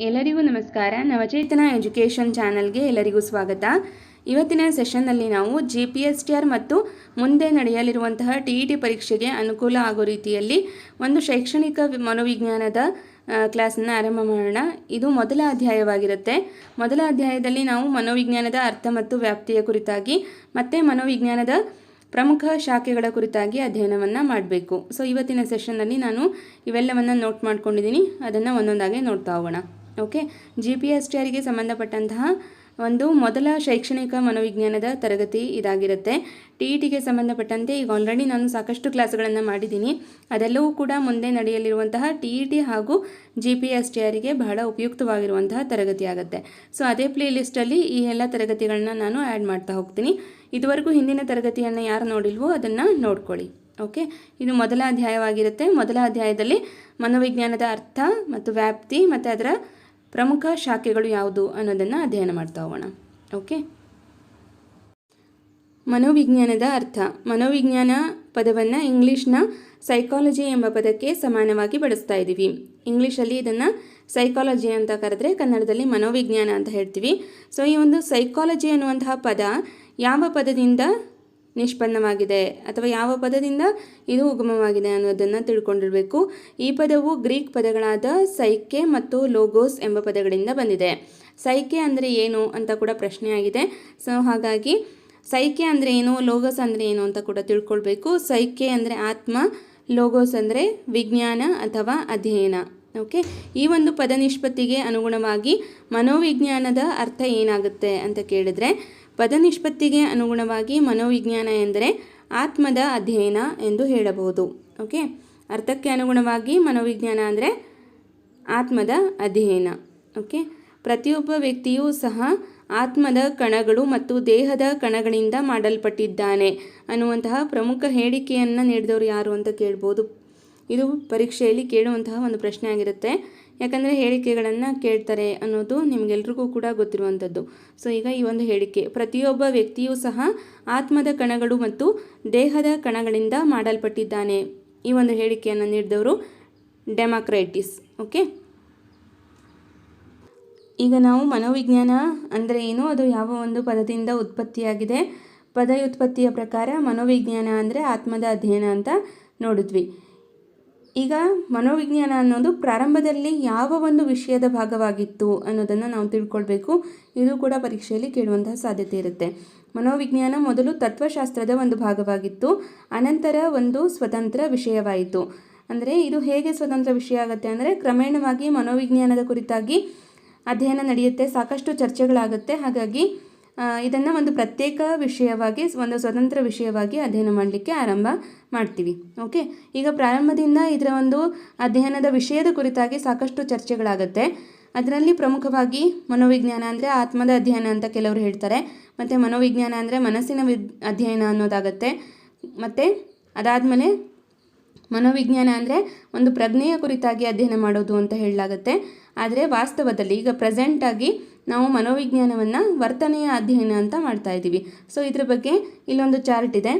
ಎಲ್ಲರಿಗೂ ನಮಸ್ಕಾರ. ನವಚೇತನ ಎಜುಕೇಷನ್ ಚಾನಲ್ಗೆ ಎಲ್ಲರಿಗೂ ಸ್ವಾಗತ. ಇವತ್ತಿನ ಸೆಷನ್ನಲ್ಲಿ ನಾವು G P S T R ಮತ್ತು ಮುಂದೆ ನಡೆಯಲಿರುವಂತಹ ಟಿ ಇ ಟಿ ಪರೀಕ್ಷೆಗೆ ಅನುಕೂಲ ಆಗೋ ರೀತಿಯಲ್ಲಿ ಒಂದು ಶೈಕ್ಷಣಿಕ ಮನೋವಿಜ್ಞಾನದ ಕ್ಲಾಸನ್ನು ಆರಂಭ ಮಾಡೋಣ. ಇದು ಮೊದಲ ಅಧ್ಯಾಯವಾಗಿರುತ್ತೆ. ಮೊದಲ ಅಧ್ಯಾಯದಲ್ಲಿ ನಾವು ಮನೋವಿಜ್ಞಾನದ ಅರ್ಥ ಮತ್ತು ವ್ಯಾಪ್ತಿಯ ಕುರಿತಾಗಿ ಮತ್ತು ಮನೋವಿಜ್ಞಾನದ ಪ್ರಮುಖ ಶಾಖೆಗಳ ಕುರಿತಾಗಿ ಅಧ್ಯಯನವನ್ನು ಮಾಡಬೇಕು. ಸೊ, ಇವತ್ತಿನ ಸೆಷನ್ನಲ್ಲಿ ನಾನು ಇವೆಲ್ಲವನ್ನು ನೋಟ್ ಮಾಡ್ಕೊಂಡಿದ್ದೀನಿ. ಅದನ್ನು ಒಂದೊಂದಾಗಿ ನೋಡ್ತಾ ಹೋಗೋಣ. Okay G P S T ಆರಿಗೆ ಸಂಬಂಧಪಟ್ಟಂತಹ ಒಂದು ಮೊದಲ ಶೈಕ್ಷಣಿಕ ಮನೋವಿಜ್ಞಾನದ ತರಗತಿ ಇದಾಗಿರುತ್ತೆ. ಟಿ ಇ ಟಿಗೆ ಸಂಬಂಧಪಟ್ಟಂತೆ ಈಗ ಆಲ್ರೆಡಿ ನಾನು ಸಾಕಷ್ಟು ಕ್ಲಾಸ್ಗಳನ್ನು ಮಾಡಿದ್ದೀನಿ. ಅದೆಲ್ಲವೂ ಕೂಡ ಮುಂದೆ ನಡೆಯಲಿರುವಂತಹ ಟಿ ಇ ಟಿ ಹಾಗೂ ಜಿ ಪಿ ಎಸ್ ಟಿ ಆರಿಗೆ ಬಹಳ ಉಪಯುಕ್ತವಾಗಿರುವಂತಹ ತರಗತಿ ಆಗುತ್ತೆ. ಸೊ ಅದೇ ಪ್ಲೇ ಲಿಸ್ಟಲ್ಲಿ ಈ ಎಲ್ಲ ತರಗತಿಗಳನ್ನ ನಾನು ಆ್ಯಡ್ ಮಾಡ್ತಾ ಹೋಗ್ತೀನಿ. ಇದುವರೆಗೂ ಹಿಂದಿನ ತರಗತಿಯನ್ನು ಯಾರು ನೋಡಿಲ್ವೋ ಅದನ್ನು ನೋಡ್ಕೊಳ್ಳಿ. ಓಕೆ ಇದು ಮೊದಲ ಅಧ್ಯಾಯವಾಗಿರುತ್ತೆ. ಮೊದಲ ಅಧ್ಯಾಯದಲ್ಲಿ ಮನೋವಿಜ್ಞಾನದ ಅರ್ಥ ಮತ್ತು ವ್ಯಾಪ್ತಿ ಮತ್ತು ಅದರ ಪ್ರಮುಖ ಶಾಖೆಗಳು ಯಾವುದು ಅನ್ನೋದನ್ನು ಅಧ್ಯಯನ ಮಾಡ್ತಾ ಹೋಗೋಣ. ಓಕೆ ಮನೋವಿಜ್ಞಾನದ ಅರ್ಥ. ಮನೋವಿಜ್ಞಾನ ಪದವನ್ನು ಇಂಗ್ಲೀಷ್ನ ಸೈಕಾಲಜಿ ಎಂಬ ಪದಕ್ಕೆ ಸಮಾನವಾಗಿ ಬಳಸ್ತಾ ಇದ್ದೀವಿ ಇಂಗ್ಲೀಷಲ್ಲಿ ಇದನ್ನು ಸೈಕಾಲಜಿ ಅಂತ ಕರೆದ್ರೆ ಕನ್ನಡದಲ್ಲಿ ಮನೋವಿಜ್ಞಾನ ಅಂತ ಹೇಳ್ತೀವಿ. ಸೊ ಈ ಒಂದು ಸೈಕಾಲಜಿ ಅನ್ನುವಂತಹ ಪದ ಯಾವ ಪದದಿಂದ ನಿಷ್ಪನ್ನವಾಗಿದೆ. ಅಥವಾ ಯಾವ ಪದದಿಂದ ಇದು ಉಗಮವಾಗಿದೆ ಅನ್ನೋದನ್ನು ತಿಳ್ಕೊಂಡಿರಬೇಕು. ಈ ಪದವು ಗ್ರೀಕ್ ಪದಗಳಾದ ಸೈಕೆ ಮತ್ತು ಲೋಗೋಸ್ ಎಂಬ ಪದಗಳಿಂದ ಬಂದಿದೆ. ಸೈಕೆ ಅಂದರೆ ಏನು ಅಂತ ಕೂಡ ಪ್ರಶ್ನೆ ಆಗಿದೆ ಸೊ ಹಾಗಾಗಿ ಸೈಕೆ ಅಂದರೆ ಏನು, ಲೋಗೋಸ್ ಅಂದರೆ ಏನು ಅಂತ ಕೂಡ ತಿಳ್ಕೊಳ್ಬೇಕು. ಸೈಕೆ ಅಂದರೆ ಆತ್ಮ, ಲೋಗೋಸ್ ಅಂದರೆ ವಿಜ್ಞಾನ ಅಥವಾ ಅಧ್ಯಯನ. ಓಕೆ ಈ ಒಂದು ಪದ ನಿಷ್ಪತ್ತಿಗೆ ಅನುಗುಣವಾಗಿ ಮನೋವಿಜ್ಞಾನದ ಅರ್ಥ ಏನಾಗುತ್ತೆ ಅಂತ ಕೇಳಿದ್ರೆ ಪದ ನಿಷ್ಪತ್ತಿಗೆ ಅನುಗುಣವಾಗಿ ಮನೋವಿಜ್ಞಾನ ಎಂದರೆ ಆತ್ಮದ ಅಧ್ಯಯನ ಎಂದು ಹೇಳಬಹುದು. ಓಕೆ? ಅರ್ಥಕ್ಕೆ ಅನುಗುಣವಾಗಿ ಮನೋವಿಜ್ಞಾನ ಅಂದರೆ ಆತ್ಮದ ಅಧ್ಯಯನ. ಓಕೆ? ಪ್ರತಿಯೊಬ್ಬ ವ್ಯಕ್ತಿಯೂ ಸಹ ಆತ್ಮದ ಕಣಗಳು ಮತ್ತು ದೇಹದ ಕಣಗಳಿಂದ ಮಾಡಲ್ಪಟ್ಟಿದ್ದಾನೆ ಅನ್ನುವಂತಹ ಪ್ರಮುಖ ಹೇಳಿಕೆಯನ್ನು ನೀಡಿದವರು ಯಾರು ಅಂತ ಕೇಳ್ಬೋದು. ಇದು ಪರೀಕ್ಷೆಯಲ್ಲಿ ಕೇಳುವಂತಹ ಒಂದು ಪ್ರಶ್ನೆ ಆಗಿರುತ್ತೆ. ಯಾಕಂದರೆ ಹೇಳಿಕೆಗಳನ್ನು ಕೇಳ್ತಾರೆ ಅನ್ನೋದು ನಿಮಗೆಲ್ರಿಗೂ ಕೂಡ ಗೊತ್ತಿರುವಂಥದ್ದು. ಸೊ ಈಗ ಈ ಒಂದು ಹೇಳಿಕೆ, ಪ್ರತಿಯೊಬ್ಬ ವ್ಯಕ್ತಿಯೂ ಸಹ ಆತ್ಮದ ಕಣಗಳು ಮತ್ತು ದೇಹದ ಕಣಗಳಿಂದ ಮಾಡಲ್ಪಟ್ಟಿದ್ದಾನೆ. ಈ ಒಂದು ಹೇಳಿಕೆಯನ್ನು ನೀಡಿದವರು ಡೆಮಾಕ್ರೈಟಿಸ್, ಓಕೆ? ಈಗ ನಾವು ಮನೋವಿಜ್ಞಾನ ಅಂದರೆ ಏನು? ಅದು ಯಾವ ಒಂದು ಪದದಿಂದ ಉತ್ಪತ್ತಿಯಾಗಿದೆ? ಪದ ಉತ್ಪತ್ತಿಯ ಪ್ರಕಾರ ಮನೋವಿಜ್ಞಾನ ಅಂದರೆ ಆತ್ಮದ ಅಧ್ಯಯನ ಅಂತ ನೋಡಿದ್ವಿ. ಈಗ ಮನೋವಿಜ್ಞಾನ ಅನ್ನೋದು ಪ್ರಾರಂಭದಲ್ಲಿ ಯಾವ ಒಂದು ವಿಷಯದ ಭಾಗವಾಗಿತ್ತು ಅನ್ನೋದನ್ನು ನಾವು ತಿಳ್ಕೊಳ್ಬೇಕು. ಇದು ಕೂಡ ಪರೀಕ್ಷೆಯಲ್ಲಿ ಕೇಳುವಂತಹ ಸಾಧ್ಯತೆ ಇರುತ್ತೆ. ಮನೋವಿಜ್ಞಾನ ಮೊದಲು ತತ್ವಶಾಸ್ತ್ರದ ಒಂದು ಭಾಗವಾಗಿತ್ತು. ಅನಂತರ ಒಂದು ಸ್ವತಂತ್ರ ವಿಷಯವಾಯಿತು. ಅಂದರೆ ಇದು ಹೇಗೆ ಸ್ವತಂತ್ರ ವಿಷಯ ಆಗುತ್ತೆ ಅಂದರೆ ಕ್ರಮೇಣವಾಗಿ ಮನೋವಿಜ್ಞಾನದ ಕುರಿತಾಗಿ ಅಧ್ಯಯನ ನಡೆಯುತ್ತೆ, ಸಾಕಷ್ಟು ಚರ್ಚೆಗಳಾಗುತ್ತೆ. ಹಾಗಾಗಿ ಇದನ್ನು ಒಂದು ಪ್ರತ್ಯೇಕ ವಿಷಯವಾಗಿ, ಒಂದು ಸ್ವತಂತ್ರ ವಿಷಯವಾಗಿ ಅಧ್ಯಯನ ಮಾಡಲಿಕ್ಕೆ ಆರಂಭ ಮಾಡ್ತೀವಿ. ಓಕೆ? ಈಗ ಪ್ರಾರಂಭದಿಂದ ಇದರ ಒಂದು ಅಧ್ಯಯನದ ವಿಷಯದ ಕುರಿತಾಗಿ ಸಾಕಷ್ಟು ಚರ್ಚೆಗಳಾಗುತ್ತೆ. ಅದರಲ್ಲಿ ಪ್ರಮುಖವಾಗಿ ಮನೋವಿಜ್ಞಾನ ಅಂದರೆ ಆತ್ಮದ ಅಧ್ಯಯನ ಅಂತ ಕೆಲವರು ಹೇಳ್ತಾರೆ. ಮತ್ತು ಮನೋವಿಜ್ಞಾನ ಅಂದರೆ ಮನಸ್ಸಿನ ವಿದ್, ಅಧ್ಯಯನ ಅನ್ನೋದಾಗತ್ತೆ. ಮತ್ತು ಅದಾದಮೇಲೆ ಮನೋವಿಜ್ಞಾನ ಅಂದರೆ ಒಂದು ಪ್ರಜ್ಞೆಯ ಕುರಿತಾಗಿ ಅಧ್ಯಯನ ಮಾಡೋದು ಅಂತ ಹೇಳಲಾಗುತ್ತೆ. ಆದರೆ ವಾಸ್ತವದಲ್ಲಿ ಈಗ ಪ್ರೆಸೆಂಟಾಗಿ ನಾವು ಮನೋವಿಜ್ಞಾನವನ್ನು ವರ್ತನೆಯ ಅಧ್ಯಯನ ಅಂತ ಮಾಡ್ತಾ ಇದ್ದೀವಿ. ಸೊ ಇದ್ರ ಬಗ್ಗೆ ಇಲ್ಲೊಂದು ಚಾರ್ಟ್ ಇದೆ.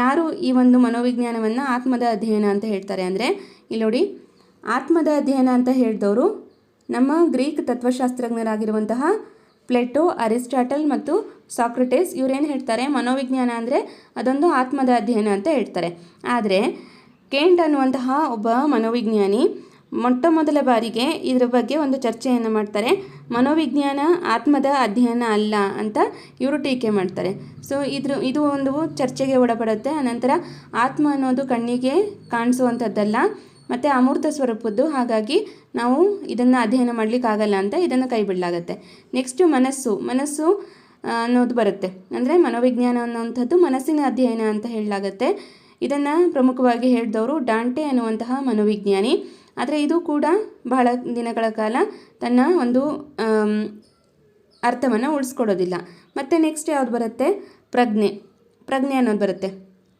ಯಾರು ಈ ಒಂದು ಮನೋವಿಜ್ಞಾನವನ್ನು ಆತ್ಮದ ಅಧ್ಯಯನ ಅಂತ ಹೇಳ್ತಾರೆ ಅಂದರೆ, ಇಲ್ಲಿ ನೋಡಿ, ಆತ್ಮದ ಅಧ್ಯಯನ ಅಂತ ಹೇಳಿದವರು ನಮ್ಮ ಗ್ರೀಕ್ ತತ್ವಶಾಸ್ತ್ರಜ್ಞರಾಗಿರುವಂತಹ ಪ್ಲೆಟೋ, ಅರಿಸ್ಟಾಟಲ್ ಮತ್ತು ಸಾಕ್ರಟೀಸ್, ಇವರೇನು ಹೇಳ್ತಾರೆ? ಮನೋವಿಜ್ಞಾನ ಅಂದರೆ ಅದೊಂದು ಆತ್ಮದ ಅಧ್ಯಯನ ಅಂತ ಹೇಳ್ತಾರೆ. ಆದರೆ ಕೇಂಟ್ ಅನ್ನುವಂತಹ ಒಬ್ಬ ಮನೋವಿಜ್ಞಾನಿ ಮೊಟ್ಟ ಮೊದಲ ಬಾರಿಗೆ ಇದರ ಬಗ್ಗೆ ಒಂದು ಚರ್ಚೆಯನ್ನು ಮಾಡ್ತಾರೆ. ಮನೋವಿಜ್ಞಾನ ಆತ್ಮದ ಅಧ್ಯಯನ ಅಲ್ಲ ಅಂತ ಇವರು ಟೀಕೆ ಮಾಡ್ತಾರೆ. ಸೊ ಇದ್ರ, ಇದು ಒಂದು ಚರ್ಚೆಗೆ ಒಳಪಡುತ್ತೆ. ಅನಂತರ ಆತ್ಮ ಅನ್ನೋದು ಕಣ್ಣಿಗೆ ಕಾಣಿಸುವಂಥದ್ದಲ್ಲ. ಮತ್ತು ಅಮೂರ್ತ ಸ್ವರೂಪದ್ದು. ಹಾಗಾಗಿ ನಾವು ಇದನ್ನು ಅಧ್ಯಯನ ಮಾಡಲಿಕ್ಕಾಗಲ್ಲ ಅಂತ ಇದನ್ನು ಕೈ ಬಿಡಲಾಗತ್ತೆ ನೆಕ್ಸ್ಟು ಮನಸ್ಸು ಮನಸ್ಸು ಅನ್ನೋದು ಬರುತ್ತೆ. ಅಂದರೆ ಮನೋವಿಜ್ಞಾನ ಅನ್ನೋವಂಥದ್ದು ಮನಸ್ಸಿನ ಅಧ್ಯಯನ ಅಂತ ಹೇಳಲಾಗತ್ತೆ. ಇದನ್ನು ಪ್ರಮುಖವಾಗಿ ಹೇಳಿದವರು ಡಾಂಟೆ ಅನ್ನುವಂತಹ ಮನೋವಿಜ್ಞಾನಿ. ಆದರೆ ಇದು ಕೂಡ ಬಹಳ ದಿನಗಳ ಕಾಲ ತನ್ನ ಒಂದು ಅರ್ಥವನ್ನು ಉಳಿಸ್ಕೊಡೋದಿಲ್ಲ. ಮತ್ತು ನೆಕ್ಸ್ಟ್ ಯಾವ್ದು ಬರುತ್ತೆ? ಪ್ರಜ್ಞೆ. ಪ್ರಜ್ಞೆ ಅನ್ನೋದು ಬರುತ್ತೆ.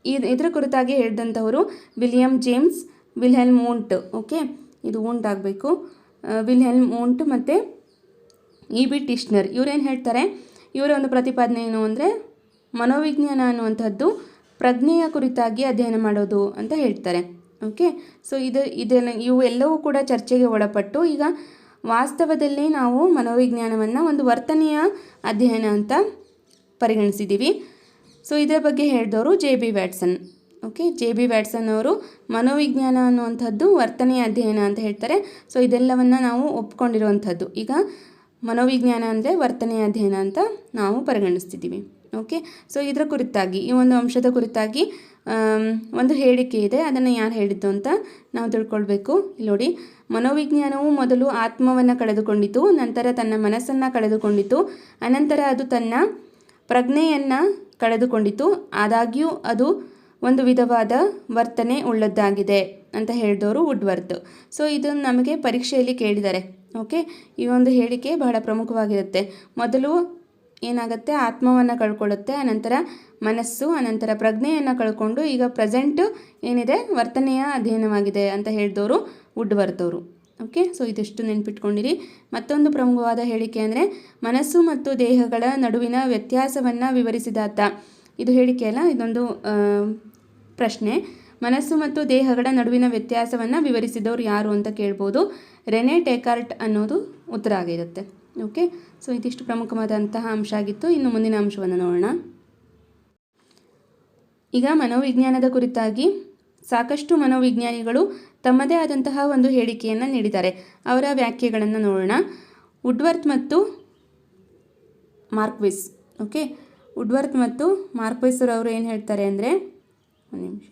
ಇದು ಇದರ ಕುರಿತಾಗಿ ಹೇಳಿದಂಥವರು William James Wilhelm Wundt okay ಇದು ಊಂಟ್ ಆಗಬೇಕು. ವಿಲ್ಹೆಲ್ ಮೂಂಟ್ ಮತ್ತು ಇ ಬಿ ಟಿಶ್ನರ್ ಇವರೇನು ಹೇಳ್ತಾರೆ? ಇವರ ಒಂದು ಪ್ರತಿಪಾದನೆ ಏನು ಅಂದರೆ ಮನೋವಿಜ್ಞಾನ ಅನ್ನುವಂಥದ್ದು ಪ್ರಜ್ಞೆಯ ಕುರಿತಾಗಿ ಅಧ್ಯಯನ ಮಾಡೋದು ಅಂತ ಹೇಳ್ತಾರೆ. ಓಕೆ? ಸೊ ಇದು, ಇದೆಲ್ಲ, ಇವೆಲ್ಲವೂ ಕೂಡ ಚರ್ಚೆಗೆ ಒಳಪಟ್ಟು ಈಗ ವಾಸ್ತವದಲ್ಲಿ ನಾವು ಮನೋವಿಜ್ಞಾನವನ್ನು ಒಂದು ವರ್ತನೆಯ ಅಧ್ಯಯನ ಅಂತ ಪರಿಗಣಿಸಿದ್ದೀವಿ. ಸೊ ಇದರ ಬಗ್ಗೆ ಹೇಳಿದವರು J B Watson okay? J B Watson ಅವರು ಮನೋವಿಜ್ಞಾನ ಅನ್ನುವಂಥದ್ದು ವರ್ತನೆಯ ಅಧ್ಯಯನ ಅಂತ ಹೇಳ್ತಾರೆ. ಸೊ ಇದೆಲ್ಲವನ್ನು ನಾವು ಒಪ್ಕೊಂಡಿರುವಂಥದ್ದು. ಈಗ ಮನೋವಿಜ್ಞಾನ ಅಂದರೆ ವರ್ತನೆಯ ಅಧ್ಯಯನ ಅಂತ ನಾವು ಪರಿಗಣಿಸ್ತಿದ್ದೀವಿ. ಓಕೆ ಸೊ ಇದರ ಕುರಿತಾಗಿ, ಈ ಒಂದು ಅಂಶದ ಕುರಿತಾಗಿ ಒಂದು ಹೇಳಿಕೆ ಇದೆ. ಅದನ್ನು ಯಾರು ಹೇಳಿದ್ದು ಅಂತ ನಾವು ತಿಳ್ಕೊಳ್ಬೇಕು. ನೋಡಿ, ಮನೋವಿಜ್ಞಾನವು ಮೊದಲು ಆತ್ಮವನ್ನು ಕಳೆದುಕೊಂಡಿತು, ನಂತರ ತನ್ನ ಮನಸ್ಸನ್ನು ಕಳೆದುಕೊಂಡಿತು, ಅನಂತರ ಅದು ತನ್ನ ಪ್ರಜ್ಞೆಯನ್ನು ಕಳೆದುಕೊಂಡಿತು. ಆದಾಗ್ಯೂ ಅದು ಒಂದು ವಿಧವಾದ ವರ್ತನೆ ಉಳ್ಳದ್ದಾಗಿದೆ ಅಂತ ಹೇಳಿದವರು ವುಡ್ವರ್ತ್. ಸೊ ಇದು ನಮಗೆ ಪರೀಕ್ಷೆಯಲ್ಲಿ ಕೇಳಿದ್ದಾರೆ. ಓಕೆ ಈ ಒಂದು ಹೇಳಿಕೆ ಬಹಳ ಪ್ರಮುಖವಾಗಿರುತ್ತೆ. ಮೊದಲು ಏನಾಗುತ್ತೆ? ಆತ್ಮವನ್ನು ಕಳ್ಕೊಳ್ಳುತ್ತೆ. ಅನಂತರ ಮನಸ್ಸು, ಅನಂತರ ಪ್ರಜ್ಞೆಯನ್ನು ಕಳ್ಕೊಂಡು ಈಗ ಪ್ರೆಸೆಂಟ್ ಏನಿದೆ? ವರ್ತನೆಯ ಅಧ್ಯಯನವಾಗಿದೆ ಅಂತ ಹೇಳಿದವರು ವುಡ್ವರ್ತ್ ಅವರು ಓಕೆ? ಸೊ, ಇದಿಷ್ಟು ನೆನ್ಪಿಟ್ಕೊಂಡಿರಿ. ಮತ್ತೊಂದು ಪ್ರಮುಖವಾದ ಹೇಳಿಕೆ ಅಂದರೆ, ಮನಸ್ಸು ಮತ್ತು ದೇಹಗಳ ನಡುವಿನ ವ್ಯತ್ಯಾಸವನ್ನು ವಿವರಿಸಿದಾತ. ಇದು ಹೇಳಿಕೆ ಅಲ್ಲ, ಇದೊಂದು ಪ್ರಶ್ನೆ. ಮನಸ್ಸು ಮತ್ತು ದೇಹಗಳ ನಡುವಿನ ವ್ಯತ್ಯಾಸವನ್ನು ವಿವರಿಸಿದವರು ಯಾರು ಅಂತ ಕೇಳ್ಬೋದು. ರೆನೆ ಟೇಕಾರ್ಟ್ ಅನ್ನೋದು ಉತ್ತರ ಆಗಿರುತ್ತೆ. ಓಕೆ ಸೊ ಇದಿಷ್ಟು ಪ್ರಮುಖವಾದಂತಹ ಅಂಶ ಆಗಿತ್ತು. ಇನ್ನು ಮುಂದಿನ ಅಂಶವನ್ನು ನೋಡೋಣ. ಈಗ ಮನೋವಿಜ್ಞಾನದ ಕುರಿತಾಗಿ ಸಾಕಷ್ಟು ಮನೋವಿಜ್ಞಾನಿಗಳು ತಮ್ಮದೇ ಆದಂತಹ ಒಂದು ಹೇಳಿಕೆಯನ್ನು ನೀಡಿದ್ದಾರೆ. ಅವರ ವ್ಯಾಖ್ಯೆಗಳನ್ನು ನೋಡೋಣ. ವುಡ್ವರ್ತ್ ಮತ್ತು ಮಾರ್ಕ್ವಿಸ್. ಓಕೆ ವುಡ್ವರ್ತ್ ಮತ್ತು ಅವರು ಏನು ಹೇಳ್ತಾರೆ ಅಂದರೆ, ಒಂದು ನಿಮಿಷ.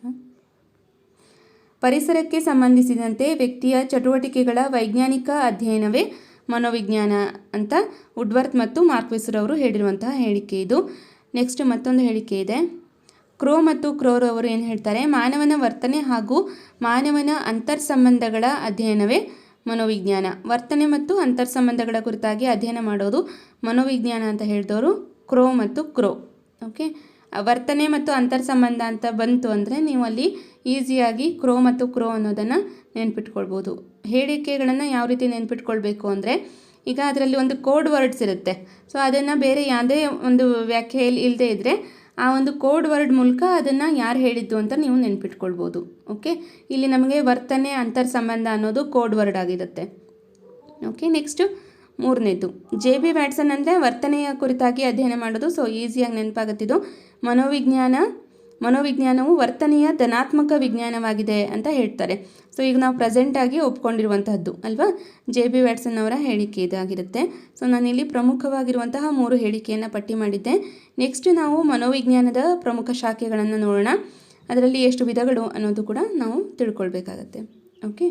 ಪರಿಸರಕ್ಕೆ ಸಂಬಂಧಿಸಿದಂತೆ ವ್ಯಕ್ತಿಯ ಚಟುವಟಿಕೆಗಳ ವೈಜ್ಞಾನಿಕ ಅಧ್ಯಯನವೇ ಮನೋವಿಜ್ಞಾನ ಅಂತ ವುಡ್ವರ್ತ್ ಮತ್ತು ಮಾರ್ಕ್ವಿಸ್ರವರು ಹೇಳಿರುವಂತಹ ಹೇಳಿಕೆ ಇದು. ನೆಕ್ಸ್ಟ್ ಮತ್ತೊಂದು ಹೇಳಿಕೆ ಇದೆ. ಕ್ರೋ ಮತ್ತು ಕ್ರೋರ್ ಅವರು ಏನು ಹೇಳ್ತಾರೆ? ಮಾನವನ ವರ್ತನೆ ಹಾಗೂ ಮಾನವನ ಅಂತರ್ಸಂಬಂಧಗಳ ಅಧ್ಯಯನವೇ ಮನೋವಿಜ್ಞಾನ. ವರ್ತನೆ ಮತ್ತು ಅಂತರ್ಸಂಬಂಧಗಳ ಕುರಿತಾಗಿ ಅಧ್ಯಯನ ಮಾಡೋದು ಮನೋವಿಜ್ಞಾನ ಅಂತ ಹೇಳಿದವರು ಕ್ರೋ ಮತ್ತು ಕ್ರೋ. ಓಕೆ ವರ್ತನೆ ಮತ್ತು ಅಂತರ್ಸಂಬಂಧ ಅಂತ ಬಂತು ಅಂದರೆ ನೀವು ಅಲ್ಲಿ ಈಸಿಯಾಗಿ ಕ್ರೋ ಮತ್ತು ಕ್ರೋ ಅನ್ನೋದನ್ನು ನೆನ್ಪಿಟ್ಕೊಳ್ಬೋದು. ಹೇಳಿಕೆಗಳನ್ನು ಯಾವ ರೀತಿ ನೆನ್ಪಿಟ್ಕೊಳ್ಬೇಕು ಅಂದರೆ, ಈಗ ಅದರಲ್ಲಿ ಒಂದು ಕೋಡ್ ವರ್ಡ್ಸ್ ಇರುತ್ತೆ. ಸೊ ಅದನ್ನು ಬೇರೆ ಯಾವುದೇ ಒಂದು ವ್ಯಾಖ್ಯೆಯಲ್ಲಿ ಇಲ್ಲದೇ ಇದ್ದರೆ ಆ ಒಂದು ಕೋಡ್ ವರ್ಡ್ ಮೂಲಕ ಅದನ್ನು ಯಾರು ಹೇಳಿದ್ದು ಅಂತ ನೀವು ನೆನ್ಪಿಟ್ಕೊಳ್ಬೋದು. ಓಕೆ ಇಲ್ಲಿ ನಮಗೆ ವರ್ತನೆ, ಅಂತರ್ ಸಂಬಂಧ ಅನ್ನೋದು ಕೋಡ್ ವರ್ಡ್ ಆಗಿರುತ್ತೆ. ಓಕೆ ನೆಕ್ಸ್ಟು ಮೂರನೇದು. ಜೆ ಬಿ ವ್ಯಾಟ್ಸನ್ ಅಂದರೆ ವರ್ತನೆಯ ಕುರಿತಾಗಿ ಅಧ್ಯಯನ ಮಾಡೋದು. ಸೊ ಈಸಿಯಾಗಿ ನೆನಪಾಗುತ್ತಿದ್ದು ಮನೋವಿಜ್ಞಾನ ಮನೋವಿಜ್ಞಾನವು ವರ್ತನೆಯ ಧನಾತ್ಮಕ ವಿಜ್ಞಾನವಾಗಿದೆ ಅಂತ ಹೇಳ್ತಾರೆ. ಸೊ ಈಗ ನಾವು ಪ್ರೆಸೆಂಟಾಗಿ ಒಪ್ಕೊಂಡಿರುವಂತಹದ್ದು, ಅಲ್ವಾ? ಜೆ ಬಿ ವ್ಯಾಟ್ಸನ್ ಅವರ ಹೇಳಿಕೆ ಇದಾಗಿರುತ್ತೆ. ಸೊ ನಾನಿಲ್ಲಿ ಪ್ರಮುಖವಾಗಿರುವಂತಹ ಮೂರು ಹೇಳಿಕೆಯನ್ನು ಪಟ್ಟಿ ಮಾಡಿದ್ದೆ. ನೆಕ್ಸ್ಟ್ ನಾವು ಮನೋವಿಜ್ಞಾನದ ಪ್ರಮುಖ ಶಾಖೆಗಳನ್ನು ನೋಡೋಣ. ಅದರಲ್ಲಿ ಎಷ್ಟು ವಿಧಗಳು ಅನ್ನೋದು ಕೂಡ ನಾವು ತಿಳ್ಕೊಳ್ಬೇಕಾಗತ್ತೆ. ಓಕೆ